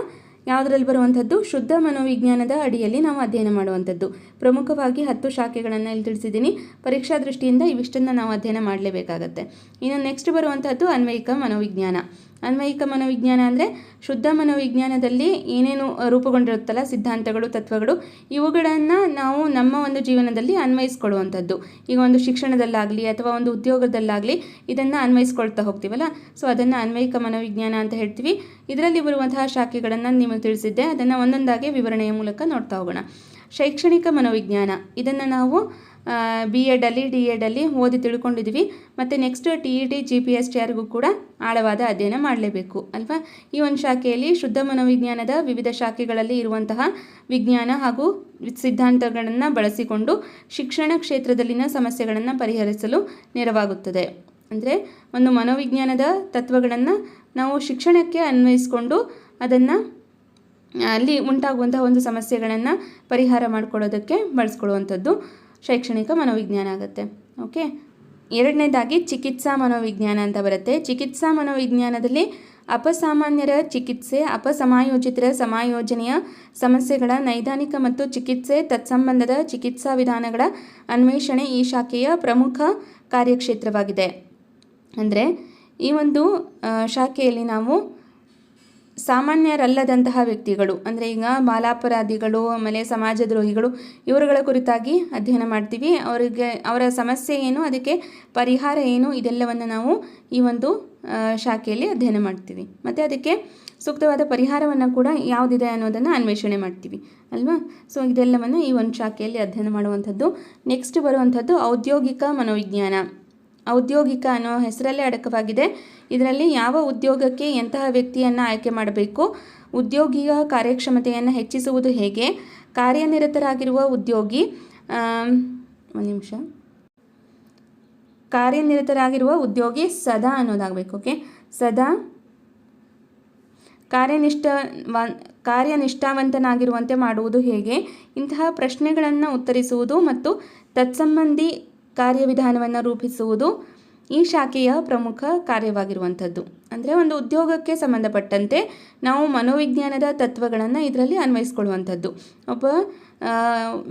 ಯಾವುದರಲ್ಲಿ ಬರುವಂಥದ್ದು? ಶುದ್ಧ ಮನೋವಿಜ್ಞಾನದ ಅಡಿಯಲ್ಲಿ ನಾವು ಅಧ್ಯಯನ ಮಾಡುವಂಥದ್ದು. ಪ್ರಮುಖವಾಗಿ ಹತ್ತು ಶಾಖೆಗಳನ್ನು ಇಲ್ಲಿ ತಿಳಿಸಿದ್ದೀನಿ. ಪರೀಕ್ಷಾ ದೃಷ್ಟಿಯಿಂದ ಇವಿಷ್ಟನ್ನು ನಾವು ಅಧ್ಯಯನ ಮಾಡಲೇಬೇಕಾಗತ್ತೆ. ಇನ್ನು ನೆಕ್ಸ್ಟ್ ಬರುವಂಥದ್ದು ಅನ್ವಯಿಕ ಮನೋವಿಜ್ಞಾನ. ಅನ್ವಯಿಕ ಮನೋವಿಜ್ಞಾನ ಅಂದರೆ ಶುದ್ಧ ಮನೋವಿಜ್ಞಾನದಲ್ಲಿ ಏನೇನು ರೂಪುಗೊಂಡಿರುತ್ತಲ್ಲ, ಸಿದ್ಧಾಂತಗಳು, ತತ್ವಗಳು, ಇವುಗಳನ್ನು ನಾವು ನಮ್ಮ ಒಂದು ಜೀವನದಲ್ಲಿ ಅನ್ವಯಿಸ್ಕೊಳ್ಳುವಂಥದ್ದು. ಈಗ ಒಂದು ಶಿಕ್ಷಣದಲ್ಲಾಗಲಿ ಅಥವಾ ಒಂದು ಉದ್ಯೋಗದಲ್ಲಾಗಲಿ ಇದನ್ನು ಅನ್ವಯಿಸ್ಕೊಳ್ತಾ ಹೋಗ್ತೀವಲ್ಲ ಸೊ ಅದನ್ನು ಅನ್ವಯಿಕ ಮನೋವಿಜ್ಞಾನ ಅಂತ ಹೇಳ್ತೀವಿ. ಇದರಲ್ಲಿ ಬರುವಂತಹ ಶಾಖೆಗಳನ್ನು ನಿಮಗೆ ತಿಳಿಸಿದ್ದೆ, ಅದನ್ನು ಒಂದೊಂದಾಗಿ ವಿವರಣೆಯ ಮೂಲಕ ನೋಡ್ತಾ ಹೋಗೋಣ. ಶೈಕ್ಷಣಿಕ ಮನೋವಿಜ್ಞಾನ, ಇದನ್ನು ನಾವು ಬಿ ಎಡಲ್ಲಿ ಡಿ ಎಡಲ್ಲಿ ಓದಿ ತಿಳ್ಕೊಂಡಿದ್ದೀವಿ ಮತ್ತು next T E T G P S T ಆರ್ಗೂ ಕೂಡ ಆಳವಾದ ಅಧ್ಯಯನ ಮಾಡಲೇಬೇಕು, ಅಲ್ವಾ? ಈ ಒಂದು ಶಾಖೆಯಲ್ಲಿ ಶುದ್ಧ ಮನೋವಿಜ್ಞಾನದ ವಿವಿಧ ಶಾಖೆಗಳಲ್ಲಿ ಇರುವಂತಹ ವಿಜ್ಞಾನ ಹಾಗೂ ಸಿದ್ಧಾಂತಗಳನ್ನು ಬಳಸಿಕೊಂಡು ಶಿಕ್ಷಣ ಕ್ಷೇತ್ರದಲ್ಲಿನ ಸಮಸ್ಯೆಗಳನ್ನು ಪರಿಹರಿಸಲು ನೆರವಾಗುತ್ತದೆ. ಅಂದರೆ ಒಂದು ಮನೋವಿಜ್ಞಾನದ ತತ್ವಗಳನ್ನು ನಾವು ಶಿಕ್ಷಣಕ್ಕೆ ಅನ್ವಯಿಸಿಕೊಂಡು ಅದನ್ನು ಅಲ್ಲಿ ಉಂಟಾಗುವಂತಹ ಒಂದು ಸಮಸ್ಯೆಗಳನ್ನು ಪರಿಹಾರ ಮಾಡಿಕೊಳ್ಳೋದಕ್ಕೆ ಬಳಸ್ಕೊಳ್ಳುವಂಥದ್ದು ಶೈಕ್ಷಣಿಕ ಮನೋವಿಜ್ಞಾನ ಆಗುತ್ತೆ. ಓಕೆ ಎರಡನೇದಾಗಿ ಚಿಕಿತ್ಸಾ ಮನೋವಿಜ್ಞಾನ ಅಂತ ಬರುತ್ತೆ. ಚಿಕಿತ್ಸಾ ಮನೋವಿಜ್ಞಾನದಲ್ಲಿ ಅಪಸಾಮಾನ್ಯರ ಚಿಕಿತ್ಸೆ, ಅಪಸಮಾಯೋಜಿತರ ಸಮಾಯೋಜನೆಯ ಸಮಸ್ಯೆಗಳ ನೈದಾನಿಕ ಮತ್ತು ಚಿಕಿತ್ಸೆ, ತತ್ಸಂಬಂಧದ ಚಿಕಿತ್ಸಾ ವಿಧಾನಗಳ ಅನ್ವೇಷಣೆ ಈ ಶಾಖೆಯ ಪ್ರಮುಖ ಕಾರ್ಯಕ್ಷೇತ್ರವಾಗಿದೆ. ಅಂದರೆ ಈ ಒಂದು ಶಾಖೆಯಲ್ಲಿ ನಾವು ಸಾಮಾನ್ಯರಲ್ಲದಂತಹ ವ್ಯಕ್ತಿಗಳು, ಅಂದರೆ ಈಗ ಬಾಲಾಪರಾಧಿಗಳು, ಆಮೇಲೆ ಸಮಾಜದ್ರೋಹಿಗಳು, ಇವರುಗಳ ಕುರಿತಾಗಿ ಅಧ್ಯಯನ ಮಾಡ್ತೀವಿ. ಅವರಿಗೆ, ಅವರ ಸಮಸ್ಯೆ ಏನು, ಅದಕ್ಕೆ ಪರಿಹಾರ ಏನು, ಇದೆಲ್ಲವನ್ನು ನಾವು ಈ ಒಂದು ಶಾಖೆಯಲ್ಲಿ ಅಧ್ಯಯನ ಮಾಡ್ತೀವಿ. ಮತ್ತು ಅದಕ್ಕೆ ಸೂಕ್ತವಾದ ಪರಿಹಾರವನ್ನು ಕೂಡ ಯಾವುದಿದೆ ಅನ್ನೋದನ್ನು ಅನ್ವೇಷಣೆ ಮಾಡ್ತೀವಿ, ಅಲ್ವಾ? ಸೊ ಇದೆಲ್ಲವನ್ನು ಈ ಒಂದು ಶಾಖೆಯಲ್ಲಿ ಅಧ್ಯಯನ ಮಾಡುವಂಥದ್ದು. ನೆಕ್ಸ್ಟ್ ಬರುವಂಥದ್ದು ಔದ್ಯೋಗಿಕ ಮನೋವಿಜ್ಞಾನ. ಔದ್ಯೋಗಿಕ ಅನ್ನೋ ಹೆಸರಲ್ಲೇ ಅಡಕವಾಗಿದೆ. ಇದರಲ್ಲಿ ಯಾವ ಉದ್ಯೋಗಕ್ಕೆ ಎಂತಹ ವ್ಯಕ್ತಿಯನ್ನು ಆಯ್ಕೆ ಮಾಡಬೇಕು? ಉದ್ಯೋಗಿಯ ಕಾರ್ಯಕ್ಷಮತೆಯನ್ನು ಹೆಚ್ಚಿಸುವುದು ಹೇಗೆ? ಕಾರ್ಯನಿರತರಾಗಿರುವ ಉದ್ಯೋಗಿ ಒಂದು ನಿಮಿಷ. ಕಾರ್ಯನಿರತರಾಗಿರುವ ಉದ್ಯೋಗಿ ಸದಾ ಅನ್ನೋದಾಗಬೇಕು, ಓಕೆ? ಸದಾ ಕಾರ್ಯನಿಷ್ಠ ಕಾರ್ಯನಿಷ್ಠಾವಂತನಾಗಿರುವಂತೆ ಮಾಡುವುದು ಹೇಗೆ? ಇಂತಹ ಪ್ರಶ್ನೆಗಳನ್ನು ಉತ್ತರಿಸುವುದು ಮತ್ತು ತತ್ಸಂಬಂಧಿ ಕಾರ್ಯವಿಧಾನವನ್ನು ರೂಪಿಸುವುದು ಈ ಶಾಖೆಯ ಪ್ರಮುಖ ಕಾರ್ಯವಾಗಿರುವಂಥದ್ದು. ಅಂದರೆ ಒಂದು ಉದ್ಯೋಗಕ್ಕೆ ಸಂಬಂಧಪಟ್ಟಂತೆ ನಾವು ಮನೋವಿಜ್ಞಾನದ ತತ್ವಗಳನ್ನು ಇದರಲ್ಲಿ ಅನ್ವಯಿಸ್ಕೊಳ್ಳುವಂಥದ್ದು. ಒಬ್ಬ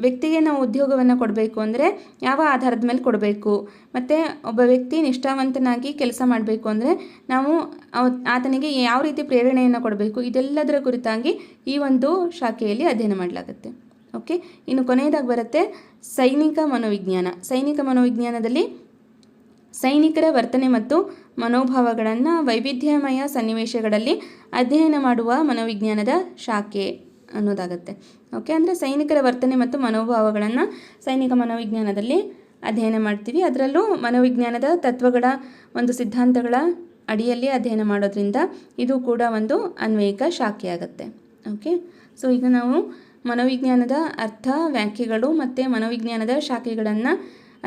ವ್ಯಕ್ತಿಗೆ ನಾವು ಉದ್ಯೋಗವನ್ನು ಕೊಡಬೇಕು ಅಂದರೆ ಯಾವ ಆಧಾರದ ಮೇಲೆ ಕೊಡಬೇಕು? ಮತ್ತು ಒಬ್ಬ ವ್ಯಕ್ತಿ ನಿಷ್ಠಾವಂತನಾಗಿ ಕೆಲಸ ಮಾಡಬೇಕು ಅಂದರೆ ನಾವು ಆತನಿಗೆ ಯಾವ ರೀತಿ ಪ್ರೇರಣೆಯನ್ನು ಕೊಡಬೇಕು? ಇದೆಲ್ಲದರ ಕುರಿತಾಗಿ ಈ ಒಂದು ಶಾಖೆಯಲ್ಲಿ ಅಧ್ಯಯನ ಮಾಡಲಾಗುತ್ತೆ. ಓಕೆ ಇನ್ನು ಕೊನೆಯದಾಗಿ ಬರುತ್ತೆ ಸೈನಿಕ ಮನೋವಿಜ್ಞಾನ. ಸೈನಿಕ ಮನೋವಿಜ್ಞಾನದಲ್ಲಿ ಸೈನಿಕರ ವರ್ತನೆ ಮತ್ತು ಮನೋಭಾವಗಳನ್ನು ವೈವಿಧ್ಯಮಯ ಸನ್ನಿವೇಶಗಳಲ್ಲಿ ಅಧ್ಯಯನ ಮಾಡುವ ಮನೋವಿಜ್ಞಾನದ ಶಾಖೆ ಅನ್ನೋದಾಗತ್ತೆ. ಓಕೆ ಅಂದರೆ ಸೈನಿಕರ ವರ್ತನೆ ಮತ್ತು ಮನೋಭಾವಗಳನ್ನು ಸೈನಿಕ ಮನೋವಿಜ್ಞಾನದಲ್ಲಿ ಅಧ್ಯಯನ ಮಾಡ್ತೀವಿ. ಅದರಲ್ಲೂ ಮನೋವಿಜ್ಞಾನದ ತತ್ವಗಳ ಒಂದು ಸಿದ್ಧಾಂತಗಳ ಅಡಿಯಲ್ಲಿ ಅಧ್ಯಯನ ಮಾಡೋದ್ರಿಂದ ಇದು ಕೂಡ ಒಂದು ಅನ್ವಯಿಕ ಶಾಖೆ ಆಗುತ್ತೆ ಓಕೆ ಸೊ ಈಗ ನಾವು ಮನೋವಿಜ್ಞಾನದ ಅರ್ಥ ವ್ಯಾಖ್ಯೆಗಳು ಮತ್ತು ಮನೋವಿಜ್ಞಾನದ ಶಾಖೆಗಳನ್ನು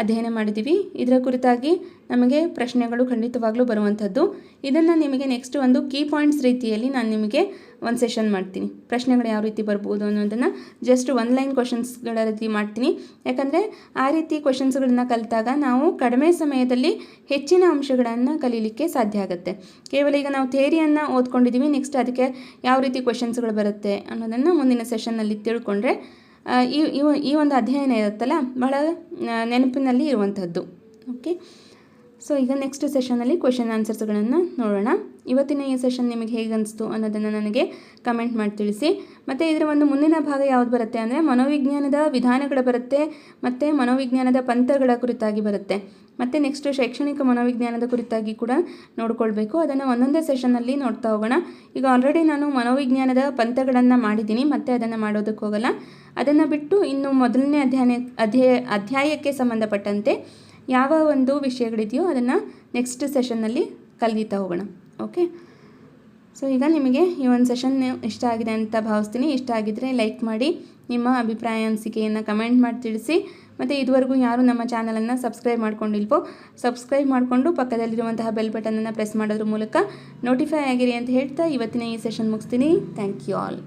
ಅಧ್ಯಯನ ಮಾಡಿದ್ದೀವಿ. ಇದರ ಕುರಿತಾಗಿ ನಮಗೆ ಪ್ರಶ್ನೆಗಳು ಖಂಡಿತವಾಗ್ಲೂ ಬರುವಂಥದ್ದು. ಇದನ್ನು ನಿಮಗೆ ನೆಕ್ಸ್ಟ್ ಒಂದು ಕೀ ಪಾಯಿಂಟ್ಸ್ ರೀತಿಯಲ್ಲಿ ನಾನು ನಿಮಗೆ ಒಂದು ಸೆಷನ್ ಮಾಡ್ತೀನಿ. ಪ್ರಶ್ನೆಗಳು ಯಾವ ರೀತಿ ಬರ್ಬೋದು ಅನ್ನೋದನ್ನು ಜಸ್ಟ್ ಒನ್ ಲೈನ್ ಕ್ವಶನ್ಸ್ಗಳ ರೀತಿ ಮಾಡ್ತೀನಿ. ಯಾಕಂದರೆ ಆ ರೀತಿ ಕ್ವಶನ್ಸ್ಗಳನ್ನ ಕಲಿತಾಗ ನಾವು ಕಡಿಮೆ ಸಮಯದಲ್ಲಿ ಹೆಚ್ಚಿನ ಅಂಶಗಳನ್ನು ಕಲೀಲಿಕ್ಕೆ ಸಾಧ್ಯ ಆಗುತ್ತೆ. ಕೇವಲ ಈಗ ನಾವು ಥೇರಿಯನ್ನು ಓದ್ಕೊಂಡಿದ್ದೀವಿ ನೆಕ್ಸ್ಟ್ ಅದಕ್ಕೆ ಯಾವ ರೀತಿ ಕ್ವಶನ್ಸ್ಗಳು ಬರುತ್ತೆ ಅನ್ನೋದನ್ನು ಮುಂದಿನ ಸೆಷನ್ನಲ್ಲಿ ತಿಳ್ಕೊಂಡ್ರೆ ಈ ಈ ಒಂದು ಅಧ್ಯಯನ ಇರುತ್ತಲ್ಲ, ಬಹಳ ನೆನಪಿನಲ್ಲಿ ಇರುವಂಥದ್ದು ಓಕೆ ಸೊ ಈಗ ನೆಕ್ಸ್ಟ್ ಸೆಷನಲ್ಲಿ ಕ್ವೆಶನ್ ಆನ್ಸರ್ಸ್ಗಳನ್ನು ನೋಡೋಣ. ಇವತ್ತಿನ ಈ ಸೆಷನ್ ನಿಮಗೆ ಹೇಗೆ ಅನಿಸ್ತು ಅನ್ನೋದನ್ನು ನನಗೆ ಕಮೆಂಟ್ ಮಾಡಿ ತಿಳಿಸಿ. ಮತ್ತು ಇದರ ಒಂದು ಮುಂದಿನ ಭಾಗ ಯಾವುದು ಬರುತ್ತೆ ಅಂದರೆ, ಮನೋವಿಜ್ಞಾನದ ವಿಧಾನಗಳು ಬರುತ್ತೆ, ಮತ್ತು ಮನೋವಿಜ್ಞಾನದ ಪಂಥಗಳ ಕುರಿತಾಗಿ ಬರುತ್ತೆ. ಮತ್ತು ನೆಕ್ಸ್ಟ್ ಶೈಕ್ಷಣಿಕ ಮನೋವಿಜ್ಞಾನದ ಕುರಿತಾಗಿ ಕೂಡ ನೋಡ್ಕೊಳ್ಬೇಕು. ಅದನ್ನು ಒಂದೊಂದೇ ಸೆಷನ್ನಲ್ಲಿ ನೋಡ್ತಾ ಹೋಗೋಣ. ಈಗ ಆಲ್ರೆಡಿ ನಾನು ಮನೋವಿಜ್ಞಾನದ ಪಂಥಗಳನ್ನು ಮಾಡಿದ್ದೀನಿ, ಮತ್ತು ಅದನ್ನು ಮಾಡೋದಕ್ಕೆ ಹೋಗಲ್ಲ. ಅದನ್ನು ಬಿಟ್ಟು ಇನ್ನು ಮೊದಲನೇ ಅಧ್ಯಯನ ಅಧ್ಯಾಯ ಅಧ್ಯಾಯಕ್ಕೆ ಸಂಬಂಧಪಟ್ಟಂತೆ ಯಾವ ಒಂದು ವಿಷಯಗಳಿದೆಯೋ ಅದನ್ನು ನೆಕ್ಸ್ಟ್ ಸೆಷನ್ನಲ್ಲಿ ಕಲಿತಾ ಹೋಗೋಣ. ಓಕೆ ಸೊ, ಈಗ ನಿಮಗೆ ಈ ಒಂದು ಸೆಷನ್ ಇಷ್ಟ ಆಗಿದೆ ಅಂತ ಭಾವಿಸ್ತೀನಿ. ಇಷ್ಟ ಆಗಿದ್ದರೆ ಲೈಕ್ ಮಾಡಿ, ನಿಮ್ಮ ಅಭಿಪ್ರಾಯ, ಅನಿಸಿಕೆಯನ್ನು ಕಮೆಂಟ್ ಮಾಡಿ ತಿಳಿಸಿ. ಮತ್ತು ಇದುವರೆಗೂ ಯಾರು ನಮ್ಮ ಚಾನಲನ್ನು ಸಬ್ಸ್ಕ್ರೈಬ್ ಮಾಡ್ಕೊಂಡಿಲ್ವೋ ಸಬ್ಸ್ಕ್ರೈಬ್ ಮಾಡಿಕೊಂಡು ಪಕ್ಕದಲ್ಲಿರುವಂತಹ ಬೆಲ್ ಬಟನನ್ನು ಪ್ರೆಸ್ ಮಾಡೋದ್ರ ಮೂಲಕ ನೋಟಿಫೈ ಆಗಿರಿ ಅಂತ ಹೇಳ್ತಾ ಇವತ್ತಿನ ಈ ಸೆಷನ್ ಮುಗಿಸ್ತೀನಿ. Thank you all